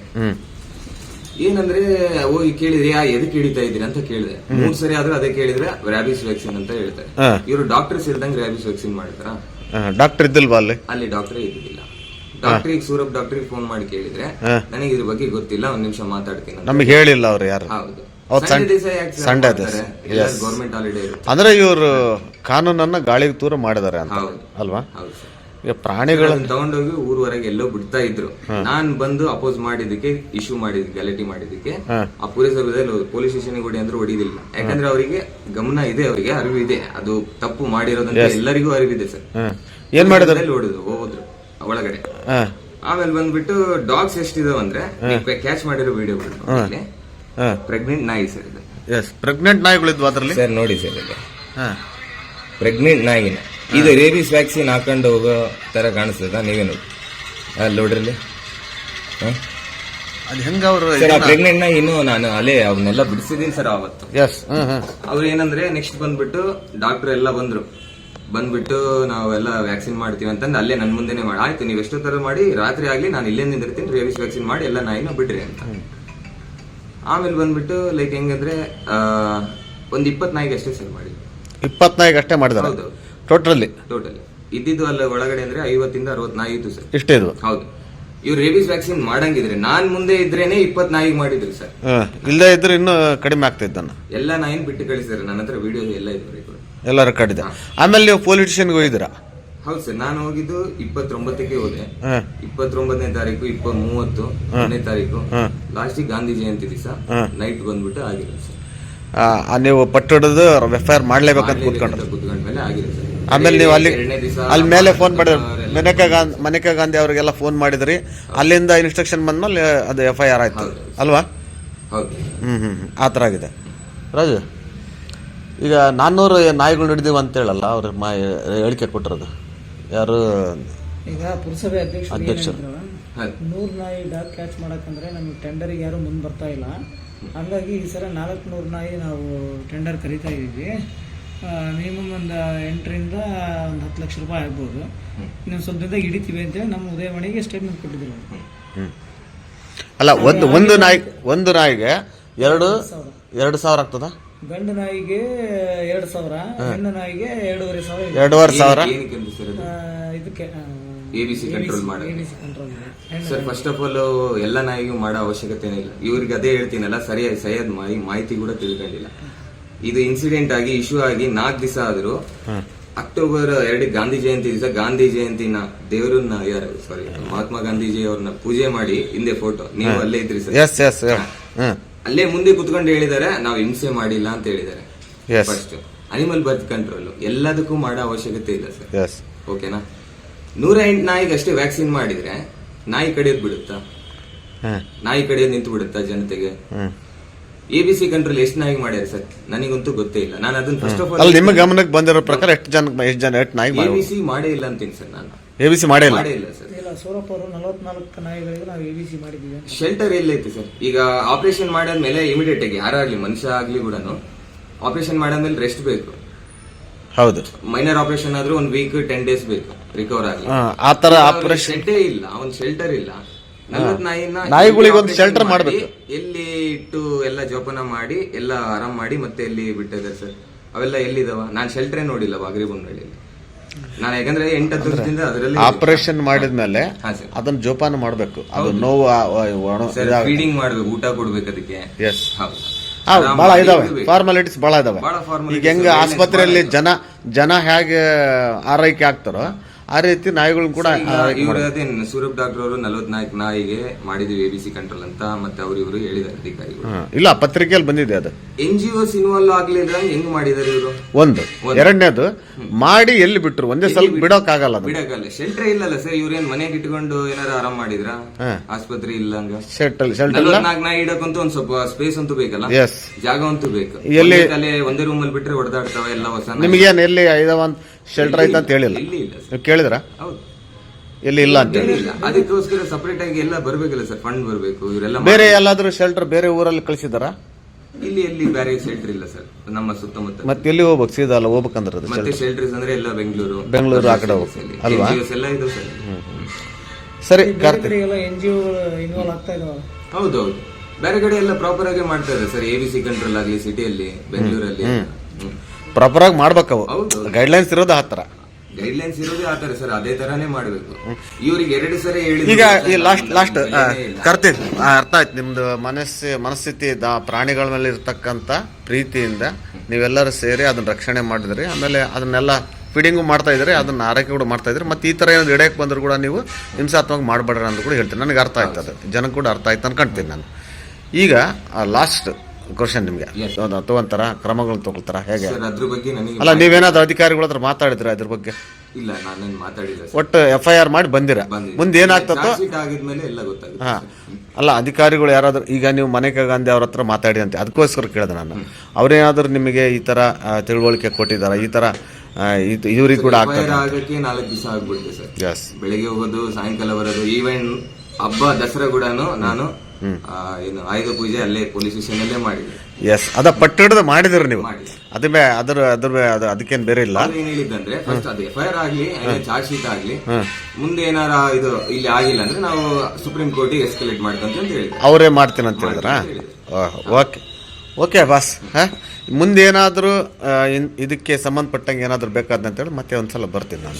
ಏನಂದ್ರೆ ಹೋಗಿ ಕೇಳಿದ್ರೆ ಯಾ ಎದಕ್ಕೆ ಹಿಡಿತಾ ಇದ್ದೀರಿ ಅಂತ ಕೇಳಿದೆ. ಮೂರ್ ಸರಿ ಆದ್ರೂ ಅದೇ ಕೇಳಿದ್ರೆ ರ್ಯಾಬಿಸ್ ವ್ಯಾಕ್ಸಿನ್ ಅಂತ ಹೇಳ್ತಾರೆ. ಹಾ. ಇವರು ಡಾಕ್ಟರ್ಸ್ ಇಲ್ದಂಗೆ ರ್ಯಾಬಿಸ್ ವ್ಯಾಕ್ಸಿನ್ ಮಾಡ್ತಾರ ಡಾಕ್ಟರ್ ಇದ್ದಲ್ವಾ ಅಲ್ಲಿ? ಅಲ್ಲಿ ಡಾಕ್ಟರ್ ಇದ್ದಿಲ್ಲ. ಡಾಕ್ಟ್ರಿಗೆ ಸೂರಪ್ ಡಾಕ್ಟ್ರಿಗೆ ಫೋನ್ ಮಾಡಿ ಕೇಳಿದ್ರೆ. ನನಗೆ ಇದ್ರ ಬಗ್ಗೆ ಗೊತ್ತಿಲ್ಲ ಒಂದ್ ನಿಮಿಷ ಮಾತಾಡ್ತೀನಿ ಅಂತ. ನಮಗೆ ಹೇಳಿಲ್ಲ ಅವ್ರು ಯಾರು. ಹೌದು. ಅವತ್ತು ಸಂಡೆ ದಿವಸ ಗೌರ್ಮೆಂಟ್ ಹಾಲಿಡೇ ಇರುತ್ತೆ. ಅಂದ್ರೆ ಇವರು ಕಾನೂನನ್ನ ಗಾಳಿಗೆ ತೂರ ಮಾಡಿದಾರೆ ಅಂತ. ಹೌದು. ಅಲ್ವಾ? ಹೌದು ಸರ್ ಈಗ ಪ್ರಾಣಿಗಳ ಅದನ್ನ ತಗೊಂಡೋಗಿ ಊರ್ವರೆಗೆ ಎಲ್ಲೋ ಬಿಡ್ತಾ ಇದ್ರು. ನಾನ್ ಬಂದು ಅಪೋಸ್ ಮಾಡಿದಕ್ಕೆ ಇಶ್ಯೂ ಮಾಡಿದ್ ಗಲಾಟೆ ಮಾಡಿದಕ್ಕೆ ಆ ಪೊಲೀಸ್ ಪೊಲೀಸ್ ಸ್ಟೇಷನ್ ಹೊಡಿ ಅಂದ್ರೆ ಹೊಡಿದಿಲ್ಲ. ಯಾಕಂದ್ರೆ ಅವರಿಗೆ ಗಮನ ಇದೆ ಅವರಿಗೆ ಅರಿವು ಇದೆ. ಅದು ತಪ್ಪು ಮಾಡಿರೋದಂತ ಎಲ್ಲರಿಗೂ ಅರಿವಿದೆ ಸರ್. ಏನ್ ಮಾಡಿದಾರೆ? ಹೊಡೆದು ಹೋದ್ರು ಒಳಗಡೆ. ಆಮೇಲೆ ಬಂದ್ಬಿಟ್ಟು ಡಾಗ್ಸ್ ಎಷ್ಟಿದಾವ ಅಂದ್ರೆ ಕ್ಯಾಚ್ ಮಾಡಿರೋ ವಿಡಿಯೋ ಪ್ರೆಗ್ನೆಂಟ್ ನಾಯಿ ಸರ್ ಇದು. ಎಸ್ ಪ್ರೆಗ್ನೆಂಟ್ ನಾಯಿಗಳಿದ್ವು ಅದರಲ್ಲಿ? ಸರ್ ನೋಡಿ ಸರ್ ಇದೆ. ಹಾ. ಪ್ರೆಗ್ನೆಂಟ್ ನಾಯಿನ. ಇದು ರೇಬಿಸ್ ವ್ಯಾಕ್ಸಿನ್ ಹಾಕೊಂಡು ಹೋಗೋ ತರ ಕಾಣಿಸ್ತದ? ನೀವೇ ನೋಡಿ. ಅಲ್ಲಿ ನೋಡ್ರಿ ಅದು ಹೆಂಗ ಅವರು ಸರ್ ಆ ಪ್ರೆಗ್ನೆಂಟ್ ನಾಯಿ ಇನ್ನು ನಾನು ಅಲ್ಲೇ ಅವನ್ನೆಲ್ಲ ಬಿಡಿಸಿದೀನಿ ಸರ್ ಅವತ್ತು ಎಸ್ ಅವ್ರು ಏನಂದ್ರೆ ನೆಕ್ಸ್ಟ್ ಬಂದ್ಬಿಟ್ಟು ಡಾಕ್ಟರ್ ಎಲ್ಲ ಬಂದ್ರು. ಬಂದ್ಬಿಟ್ಟು ನಾವೆಲ್ಲ ವ್ಯಾಕ್ಸಿನ್ ಮಾಡ್ತೀವಿ ಅಂತಂದು ಅಲ್ಲೇ ನನ್ನ ಮುಂದೆನೆ ಮಾಡಿ ಆಯ್ತು ನೀವು ಎಷ್ಟೋ ತರ ಮಾಡಿ ರಾತ್ರಿ ಆಗ್ಲಿ ನಾನು ಇಲ್ಲೇ ನಿಂದಿರ್ತೀನಿ ರೇಬಿಸ್ ವ್ಯಾಕ್ಸಿನ್ ಮಾಡಿ ಎಲ್ಲ ನಾಯಿನ ಬಿಡ್ರಿ ಅಂತ. ಆಮೇಲೆ ಬಂದ್ಬಿಟ್ಟು ಲೈಕ್ ಹೆಂಗಂದ್ರೆ ಆ, ಒಂದ್ ಇಪ್ಪತ್ ನಾಯಿಗೆ ಅಷ್ಟೇ ಸೇಲ್ ಮಾಡಿ ಇಪ್ಪತ್ತು ಅಷ್ಟೇ ಮಾಡಿದಾರೆ ಹೌದು ಟೋಟಲಿ ಟೋಟಲಿ ಇದ್ದಿದ್ದು ಅಲ್ಲ ಒಳಗಡೆ ಅಂದ್ರೆ ಐವತ್ತಿಂದ ಅರವತ್ನಾಲ್ಕು ನಾಯಿ ಇತ್ತು ಸರ್ ಇಷ್ಟೇ ಇದು ಹೌದು. ಇವ್ರು ರೇಬಿಸ್ ವ್ಯಾಕ್ಸಿನ್ ಮಾಡಂಗಿದ್ರೆ ನಾನ್ ಮುಂದೆ ಇದ್ರೇನೆ ಇಪ್ಪತ್ ನಾಯಿಗೆ ಮಾಡಿದ್ರು ಸರ್ ಇಲ್ಲ ಇದ್ರೆ ಇನ್ನೂ ಕಡಿಮೆ ಆಗ್ತಿದ್ದಾನ ಎಲ್ಲ ನಾಯಿನ ಬಿಟ್ಟು ಕಳಿಸಿದ್ರೆ ನನ್ನ ಹತ್ರ ವಿಡಿಯೋ ಎಲ್ಲ ಇದೆ ಎಲ್ಲ ರೆಕಾರ್ಡ್ ಇದೆ. ಆಮೇಲೆ ನೀವು ಪೊಲಿಟಿಷಿಯನ್ಗೆ ಹೋಗಿದ್ದೀರಾ? ಹೌದು ಸರ್ ನಾನು ಹೋಗಿದ್ದು ಇಪ್ಪತ್ತೊಂಬತ್ತಕ್ಕೆ ಹೋದೆ. ಹಾ. ಇಪ್ಪತ್ತೊಂಬತ್ತನೇ ತಾರೀಕು ಇಪ್ಪ ಮೂವತ್ತು ಒಂದನೇ ತಾರೀಕು. ಲಾಸ್ಟ್ ಲಾಸ್ಟಿಗೆ ಗಾಂಧಿ ಜಯಂತಿ ದಿವಸ ನೈಟ್ ಬಂದ್ಬಿಟ್ಟು ಆಗಿದೆ ಸರ್. ಆ, ನೀವು ಪಟ್ಟು ಹಿಡಿದು ಎಫ್ ಐ ಆರ್ ಮಾಡ್ಲೇಬೇಕಂತ ಕೂತ್ಕೊಂಡು ಕುತ್ಕೊಂಡ್ಮೇಲೆ ಆಗಿದೆ ಸರ್. ಆಮೇಲೆ ನೀವು ಅಲ್ಲಿ ಎರಡನೇ ದಿವಸ ಅಲ್ಲಿ ಮೇಲೆ ಫೋನ್ ಮಾಡಿದ್ರಿ. ಮೇನಕಾ ಗಾಂಧಿ ಮನೇಕಾ ಗಾಂಧಿ ಅವರಿಗೆಲ್ಲ ಫೋನ್ ಮಾಡಿದ್ರಿ. ಅಲ್ಲಿಂದ ಇನ್ಸ್ಟ್ರಕ್ಷನ್ ಬಂದ್ಮೇಲೆ ಅದು ಎಫ್ ಐ ಆರ್ ಆಯ್ತು. ಅಲ್ವಾ? ಹೌದು. ಹ್ಮ್ ಹ್ಮ್ ಹ್ಮ್. ಆ ಥರ ಆಗಿದೆ. ರಾಜು ಈಗ ನಾನ್ನೂರು ನಾಯಿಗಳು ಹಿಡಿದೀವಿ ಅಂತ ಹೇಳಲ್ಲ ಅವ್ರ ಮಾ ಹೇಳಿಕೆ ಕೊಟ್ಟಿರೋದು. ಯಾರು? ಈಗ ಪುರಸಭೆ ಅಧ್ಯಕ್ಷರು ಅಧ್ಯಕ್ಷರು. ನೂರ್ ನಾಯಿ ಡಾಗ್ ಕ್ಯಾಚ್ ಮಾಡಕಂದ್ರೆ ನಮ್ಗೆ ಟೆಂಡರಿಗೆ ಯಾರು ಮುಂದೆ ಬರ್ತಾ ಇಲ್ಲ. ಹಂಗಾಗಿ ಈ ಸಲ ನಾಲ್ಕು ನೂರು ನಾಯಿ ನಾವು ಟೆಂಡರ್ ಕರಿತಾ ಇದ್ದೀವಿ. ಮಿನಿಮಮ್ ಒಂದು ಎಂಟರಿಂದ ಒಂದು ಹತ್ತು ಲಕ್ಷ ರೂಪಾಯಿ ಆಗ್ಬೋದು. ನೀವು ಸ್ವಲ್ಪ ದಿನದಾಗ ಹಿಡಿತೀವಿ ಅಂತೇಳಿ ನಮ್ಮ ಉದಯವಾಣಿಗೆ ಸ್ಟೇಟ್ಮೆಂಟ್ ಕೊಟ್ಟಿದ್ರು ಅವ್ರು. ಅಲ್ಲ ಒಂದು ಒಂದು ನಾಯಿ ಒಂದು ನಾಯಿಗೆ ಎರಡು ಎರಡು ಸಾವಿರ ಆಗ್ತದ? ಗಂಡು ನಾಯಿಗೆ ಎರಡು ಸಾವಿರ ಹೆಣ್ಣು ನಾಯಿಗೆ ಎರಡೂವರೆ ಸಾವಿರ ಎರಡೂವರೆ ಸಾವಿರ? ಏನಕ್ಕೆ ಸರ್ ಅದು? ಇದಕ್ಕೆ ABC control ಮಾಡೋದು. ABC control sir first of all ಎಲ್ಲ ನಾಯಿಗೂ ಮಾಡೋ ಅವಶ್ಯಕತೆನೇ ಇಲ್ಲ. ಇವ್ರಿಗೆ ಅದೇ ಹೇಳ್ತೀನಲ್ಲ ಸರಿಯಾಗಿ ಸರಿಯಾದ ಮಾಹಿ- ಮಾಹಿತಿ ಕೂಡ ತಿಳ್ಕೊಂಡಿಲ್ಲ. ಇದು ಇನ್ಸಿಡೆಂಟ್ ಆಗಿ ಇಶ್ಯೂ ಆಗಿ ನಾಲ್ಕು ದಿವಸ ಆದ್ರೂ ಅಕ್ಟೋಬರ್ ಎರಡು ಗಾಂಧಿ ಜಯಂತಿ ದಿವಸ ಗಾಂಧಿ ಜಯಂತಿನ ದೇವರನ್ನ ಯಾರು ಸಾರಿ ಮಹಾತ್ಮ ಗಾಂಧೀಜಿ ಅವ್ರನ್ನ ಪೂಜೆ ಮಾಡಿ ಹಿಂದೆ ಫೋಟೋ ನೀವು ಅಲ್ಲೇ ಇದ್ರಿ ಸರ್. ಎಸ್ ಎಸ್ ಹ್ಮ್ ಅಲ್ಲೇ ಮುಂದೆ ಕುತ್ಕೊಂಡು ಹೇಳಿದ್ದಾರೆ ನಾವು ಹಿಂಸೆ ಮಾಡಿಲ್ಲ ಅಂತ ಹೇಳಿದ್ದಾರೆ Yes. First animal birth control ಎಲ್ಲದಕ್ಕೂ ಮಾಡೋ ಅವಶ್ಯಕತೆ ಇಲ್ಲ ಸರ್. ಎಸ್ ಓಕೆನಾ ನೂರ ಎಂಟು ನಾಯಿಗೆ ಅಷ್ಟೇ ವ್ಯಾಕ್ಸಿನ್ ಮಾಡಿದ್ರೆ ನಾಯಿ ಕಡಿಯೋದ್ ಬಿಡುತ್ತಾ? ನಾಯಿ ಕಡಿಯೋದ್ ನಿಂತು ಬಿಡುತ್ತಾ ಜನತೆಗೆ ಎ ಬಿ ಸಿ ಕಂಟ್ರೋಲ್ ಎಷ್ಟು ನಾಯಿಗೆ ಮಾಡ್ಯಾರ ಸರ್? ನನಗಂತೂ ಗೊತ್ತೇ ಇಲ್ಲ. ನಾನು ಅದನ್ನ ಫಸ್ಟ್ ಆಫ್ ಅಲ್ಲಿ ಆಲ್ ನಿಮ್ಮ ಗಮನಕ್ಕೆ ಬಂದಿರೋ ಪ್ರಕಾರ ಎಷ್ಟು ಜನ ಎಷ್ಟು ಜನ ಎಷ್ಟು ನಾಯಿ ಎ ಮಾಡಿ ಬಿ ಸಿ ಮಾಡೇ ಇಲ್ಲ ಅಂತೀನಿ ಸರ್ ನಾನು. ಎ ಬಿ ಸಿ ಮಾಡೇ ಇಲ್ಲ? ಮಾಡೇ ಇಲ್ಲ ಸರ್. ಇಲ್ಲ ಸೂರಪ್ಪ ಅವರು ನಲವತ್ನಾಲ್ಕು ನಾಯಿಗಳಿಗೆ ನಾವು ಎ ಬಿ ಸಿ ಮಾಡಿದ್ದೀವಿ. ಶೆಲ್ಟರ್ ಎಲ್ಲೈತೆ ಸರ್. ಈಗ ಆಪರೇಷನ್ ಮಾಡಾದ್ಮೇಲೆ ಇಮಿಡಿಯೇಟ್ ಆಗಿ ಯಾರಾಗ್ಲಿ ಮನುಷ್ಯ ಆಗ್ಲಿ ಕೂಡ ಆಪರೇಷನ್ ಮಾಡಾದ್ಮೇಲೆ ರೆಸ್ಟ್ ಬೇಕು. ಹೌದು. ಮೈನರ್ ಆಪರೇಷನ್ ಆದ್ರೂ ಒಂದ್ ವೀಕ್ ಟೆನ್ ಡೇಸ್ ಬೇಕು. ರಿಕವರ್ ಆಗ್ಲಿ. ಆ ತರ ಆಪರೇಷನ್ ಶೆಡ್ಡೇ ಇಲ್ಲ ಒಂದು ಶೆಲ್ಟರ್ ಇಲ್ಲ. ನಲ್ವತ್ ನಾಯಿನ ನಾಯಿಗಳಿಗೆ ಒಂದು operation shelter ಮಾಡಿ, ಮಾಡ್ಬೇಕು. ಎಲ್ಲಿ ಇಟ್ಟು ಎಲ್ಲ ಜೋಪಾನ ಮಾಡಿ ಎಲ್ಲ ಆರಾಮ್ ಮಾಡಿ ಮತ್ತೆ ಎಲ್ಲಿ ಬಿಟ್ಟಿದೆ ಸರ್? ಅವೆಲ್ಲ ಎಲ್ಲಿದಾವ? ನಾನ್ ಶೆಲ್ಟರೇ ನೋಡಿಲ್ಲ ಬಾಗ್ರಿ ಬೊಮ್ಮನಹಳ್ಳಿಯಲ್ಲಿ ನಾನು ಯಾಕಂದ್ರೆ ಎಂಟು ಹತ್ತು ವರ್ಷದಿಂದ ಅದರಲ್ಲಿ ಆಪರೇಷನ್ ಮಾಡಿದ್ಮೇಲೆ ಹಾ ಸರ್. ಅದನ್ನ ಜೋಪಾನ ಮಾಡಬೇಕು. ಅದು ನೋವು ಆ- ಆ- ಒಣ- ಸರ್ ಇದಾಗ- ಫೀಡಿಂಗ್ ಮಾಡ್ಬೇಕು ಊಟ ಕೊಡ್ಬೇಕು ಅದಕ್ಕೆ. ಎಸ್ ಹೌದು. ಬಹಳ ಇದಾವೆ. ಇರ್ಬೇಕು. ಫಾರ್ಮಾಲಿಟೀಸ್ ಬಹಳ ಇದಾವೆ. ಬಹಳ formalities ಈಗ ಹೆಂಗ ಆಸ್ಪತ್ರೆಯಲ್ಲಿ ಜನ ಜನ ಹೇಗೆ ಆರೈಕೆ ಆಗ್ತಾರೋ ಆ ರೀತಿ ನಾಯಿಗಳು ಕೂಡ ಇವರು ಸೂರಪ್ ಡಾಕ್ಟರ್ ಅವರು ನಲವತ್ನಾಲ್ಕು ನಾಯಿಗೆ ಮಾಡಿದೀವಿ ಎ ಬಿ ಸಿ ಕಂಟ್ರೋಲ್ ಅಂತ ಮತ್ತೆ ಅವರು ಇವರು ಹೇಳಿದ್ದಾರೆ ಅಧಿಕಾರಿಗಳು. ಹಾ, ಇಲ್ಲ ಪತ್ರಿಕೆಯಲ್ಲಿ ಬಂದಿದೆ ಅದು. ಎನ್ ಜಿ ಒಸ್ ಇನ್ವಾಲ್ವ್ ಆಗ್ಲಿಲ್ಲ ಹೆಂಗ್ ಮಾಡಿದಾರೆ ಇವರು? ಒಂದು ಎರಡನೇದು ಮಾಡಿ ಎಲ್ಲಿ ಬಿಟ್ರು ಒಂದೇ ಸ್ವಲ್ಪ ಬಿಡೋಕ್ ಆಗಲ್ಲ ಅದು. ಬಿಡಕ್ಕಲ್ಲ ಶೆಲ್ಟರ್ ಇಲ್ಲಲ್ಲ ಸರ್ ಇವ್ರೇನ್ ಮನೆಗೆ ಇಟ್ಕೊಂಡು ಏನಾರ ಆರಾಮ್ ಮಾಡಿದ್ರ? ಹಾ. ಆಸ್ಪತ್ರೆ ಇಲ್ಲಂಗ ಶೆಲ್ಟರ್ ಶೆಲ್ಟರ್ ಇಲ್ಲ. ನಲವತ್ನಾಲ್ಕು ನಾಯಿ ಇಡಕ್ಕಂತೂ ಒಂದ್ ಸ್ವಲ್ಪ ಸ್ಪೇಸ್ ಅಂತೂ ಬೇಕಲ್ಲ? ಎಸ್ ಜಾಗ ಅಂತೂ ಬೇಕು. ಎಲ್ಲಿ- ಒಂದೇ ರೂಮ್ ಅಲ್ಲಿ ಬಿಟ್ರೆ ಹೊಡೆದಾಡ್ತಾವ ಎಲ್ಲ ಹೊಸ ನಿಮ್ಗೆ ನಿಮಗೇನು ಎಲ್ಲಿ ಇದಾವ ಅಂತ? ಶೆಲ್ಟರ್ ಆಯ್ತಾ ಅಂತ ಹೇಳಿಲ್ಲ. ಇಲ್ಲಿ ಇಲ್ಲ ಸರ್. ನೀವು ಕೇಳಿದ್ರ? ಹೌದು. ಎಲ್ಲಿ ಇಲ್ಲ ಅಂತ ಹೇಳಿ. ಅದಕ್ಕೋಸ್ಕರ ಸಪರೇಟ್ ಆಗಿ ಎಲ್ಲ ಬರಬೇಕಲ್ಲ ಸರ್ ಫಂಡ್ ಬರಬೇಕು ಇವರೆಲ್ಲ ಬೇರೆ ಎಲ್ಲಾದ್ರೂ ಶೆಲ್ಟರ್ ಬೇರೆ ಊರಲ್ಲಿ ಕಳಿಸಿದಾರ? ಇಲ್ಲಿ ಎಲ್ಲಿ ಬೇರೆ ಶೆಲ್ಟರ್ ಇಲ್ಲ ಸರ್ ನಮ್ಮ ಸುತ್ತಮುತ್ತ. ಮತ್ತೆ ಎಲ್ಲಿ ಹೋಗ್ಬೇಕು? ಸೀದಾ ಅಲ್ಲ ಹೋಗ್ಬೇಕಂದ್ರೆ ಅದು ಮತ್ತೆ ಶೆಲ್ಟರ್ಸ್ ಅಂದ್ರೆ ಎಲ್ಲ ಬೆಂಗಳೂರು. ಬೆಂಗಳೂರು ಆ ಕಡೆ ಹೋಗ್ಬೇಕು ಅಲ್ವಾ? NGOs ಎಲ್ಲ ಇದು ಸರ್. ಸರಿ ಕಾರ್ತಿಕ್. ಎಲ್ಲ ಎನ್ ಜಿ ಇನ್ವಾಲ್ವ್ ಆಗ್ತಾ ಇದಾವಲ್ಲ ಹೌದು ಬೇರೆ ಕಡೆ ಎಲ್ಲ ಪ್ರಾಪರ್ ಆಗಿ ಮಾಡ್ತಾರೆ sir A B C control ಆಗಲಿ ಸಿಟಿಯಲ್ಲಿ ಬೆಂಗಳೂರಲ್ಲಿ. ಪ್ರಾಪರಾಗಿ ಮಾಡ್ಬೇಕು ಅವು. ಹೌದು ಗೈಡ್ಲೈನ್ಸ್ ಇರೋದು ಆ ಥರ. ಗೈಡ್ ಲೈನ್ಸ್ ಆ ಆತರ ಸರ್ ಅದೇ ತರಾನೇ ಮಾಡಬೇಕು. ಇವ್ರಿಗೆ ಎರಡು ಸರಿ ಈಗ ಈ ಲಾಸ್ಟ್ ಲಾಸ್ಟ್ ಕರ್ತೀನಿ. ಅರ್ಥ ಆಯ್ತು. ನಿಮ್ದು ಮನಸ್ಸು ಮನಸ್ಥಿತಿ ದ- ಪ್ರಾಣಿಗಳ ಮೇಲೆ ಇರ್ತಕ್ಕಂಥ ಪ್ರೀತಿಯಿಂದ ನೀವೆಲ್ಲರೂ ಸೇರಿ ಅದನ್ನ ರಕ್ಷಣೆ ಮಾಡಿದ್ರಿ. ಆಮೇಲೆ ಅದನ್ನೆಲ್ಲ ಫೀಡಿಂಗು ಮಾಡ್ತಾ ಇದ್ರಿ ಅದನ್ನ ಆರೈಕೆ ಕೂಡ ಮಾಡ್ತಾ ಇದ್ರಿ ಮತ್ತೆ ಈ ಥರ ಏನಾದ್ರು ಇಡಕ್ಕೆ ಬಂದ್ರು ಕೂಡ ನೀವು ಹಿಂಸಾತ್ಮಕ ಮಾಡಬೇಡ್ರಿ ಅಂತ ಕೂಡ ಹೇಳ್ತೀನಿ. ನನಗೆ ಅರ್ಥ ಆಯ್ತು ಅದು. ಜನಕ್ಕೆ ಕೂಡ ಅರ್ಥ ಆಯ್ತು ಅನ್ಕೊಂತೀನಿ ನಾನು. ಈಗ ಲಾಸ್ಟ್ ಕ್ವಶನ್ ನಿಮಗೆ. ತಗೊಂತಾರ ಕ್ರಮಗಳು ತಗೊಳ್ತಾರ? ಹೇಗೆ? ಸರ್ ಅದ್ರ ಬಗ್ಗೆ ನನಗೆ ಅಲ್ಲ ನೀವೇನಾದ್ರೂ ಅಧಿಕಾರಿಗಳ ಹತ್ರ ಮಾತಾಡಿದ್ರ ಅದ್ರ ಬಗ್ಗೆ? ಇಲ್ಲ ನಾನೇನು ಮಾತಾಡಿಲ್ಲ ಸರ್ ಒಟ್ಟು ಎಫ್ ಐ ಆರ್ ಮಾಡಿ ಬಂದಿರ? ಬಂದಿದೆ. ಮುಂದೆ ಏನಾಗ್ತತ್ತೋ? ಚಾರ್ಜ್ ಶೀಟ್ ಆಗಿದ್ಮೇಲೆ ಎಲ್ಲ ಗೊತ್ತಾಗುತ್ತೆ ಹಾ. ಅಲ್ಲ ಅಧಿಕಾರಿಗಳು ಯಾರಾದ್ರೂ ಈಗ ನೀವು ಮನೇಕಾ ಗಾಂಧಿ ಅವ್ರ ಹತ್ರ ಮಾತಾಡಿ ಅಂತ ಅದಕ್ಕೋಸ್ಕರ ಕೇಳಿದೆ ನಾನು. ಅವರೇನಾದ್ರೂ ನಿಮಗೆ ಈ ತರ ಆ, ತಿಳುವಳಿಕೆ ಕೊಟ್ಟಿದ್ದಾರೆ ಈ ತರ ಆ, ಇದು- ಇವ್ರಿಗೆ ಕೂಡ ಆಗ್ತದೆ ಫೈರ್ ಆಗಕ್ಕೆ ನಾಲ್ಕು ದಿವಸ ಆಗ್ಬಿಡುತ್ತೆ ಸರ್ ಎಸ್ ಬೆಳಿಗ್ಗೆ ಹೋಗೋದು ಸಾಯಂಕಾಲ ಬರೋದು ಈವೆಂಟ್ ಹಬ್ಬ ದಸರಾ ಕೂಡ ನಾನು ಏನು ಆಯುಧ ಪೂಜೆ ಅಲ್ಲೇ ಪೊಲೀಸ್ ಸ್ಟೇಷನ್ ಅಲ್ಲೇ ಮಾಡಿ ಎಸ್ ಅದ ಪಟ್ಟಿಡ್ದು ಮಾಡಿದ್ರು ನೀವು. ಅದೇ ಅದ್ರ ಅದ್ರ ಅದ್ರ ಅದು ಅದಕ್ಕೇನು ಬೇರೆ ಇಲ್ಲ. ಏನ್ ಹೇಳಿದ್ದಂದ್ರೆ ಫಸ್ಟ್ ಅದು ಎಫ್ ಐ ಆರ್ ಆಗ್ಲಿ ಚಾರ್ಜ್ ಶೀಟ್ ಆಗ್ಲಿ ಮುಂದೆ ಏನಾರ ಇದು ಇಲ್ಲಿ ಆಗಿಲ್ಲ ಅಂದ್ರೆ ನಾವು ಸುಪ್ರೀಂ ಕೋರ್ಟಿಗೆ ಎಸ್ಕಲೇಟ್ ಮಾಡ್ತಂತ ಅಂತ ಹೇಳಿದ್ರು. ಅವರೇ ಮಾಡ್ತೀನಿ ಅಂತ ಹೇಳಿದ್ರ? ಓಕೆ ಓಕೆ ಬಾಸ್ ಹಾಂ? ಮುಂದೇನಾದರೂ ಇದಕ್ಕೆ ಸಂಬಂಧಪಟ್ಟಂಗೆ ಏನಾದರೂ ಬೇಕಾದಂತೇಳಿ ಮತ್ತೆ ಒಂದ್ಸಲ ಬರ್ತೀನಿ ನಾನು.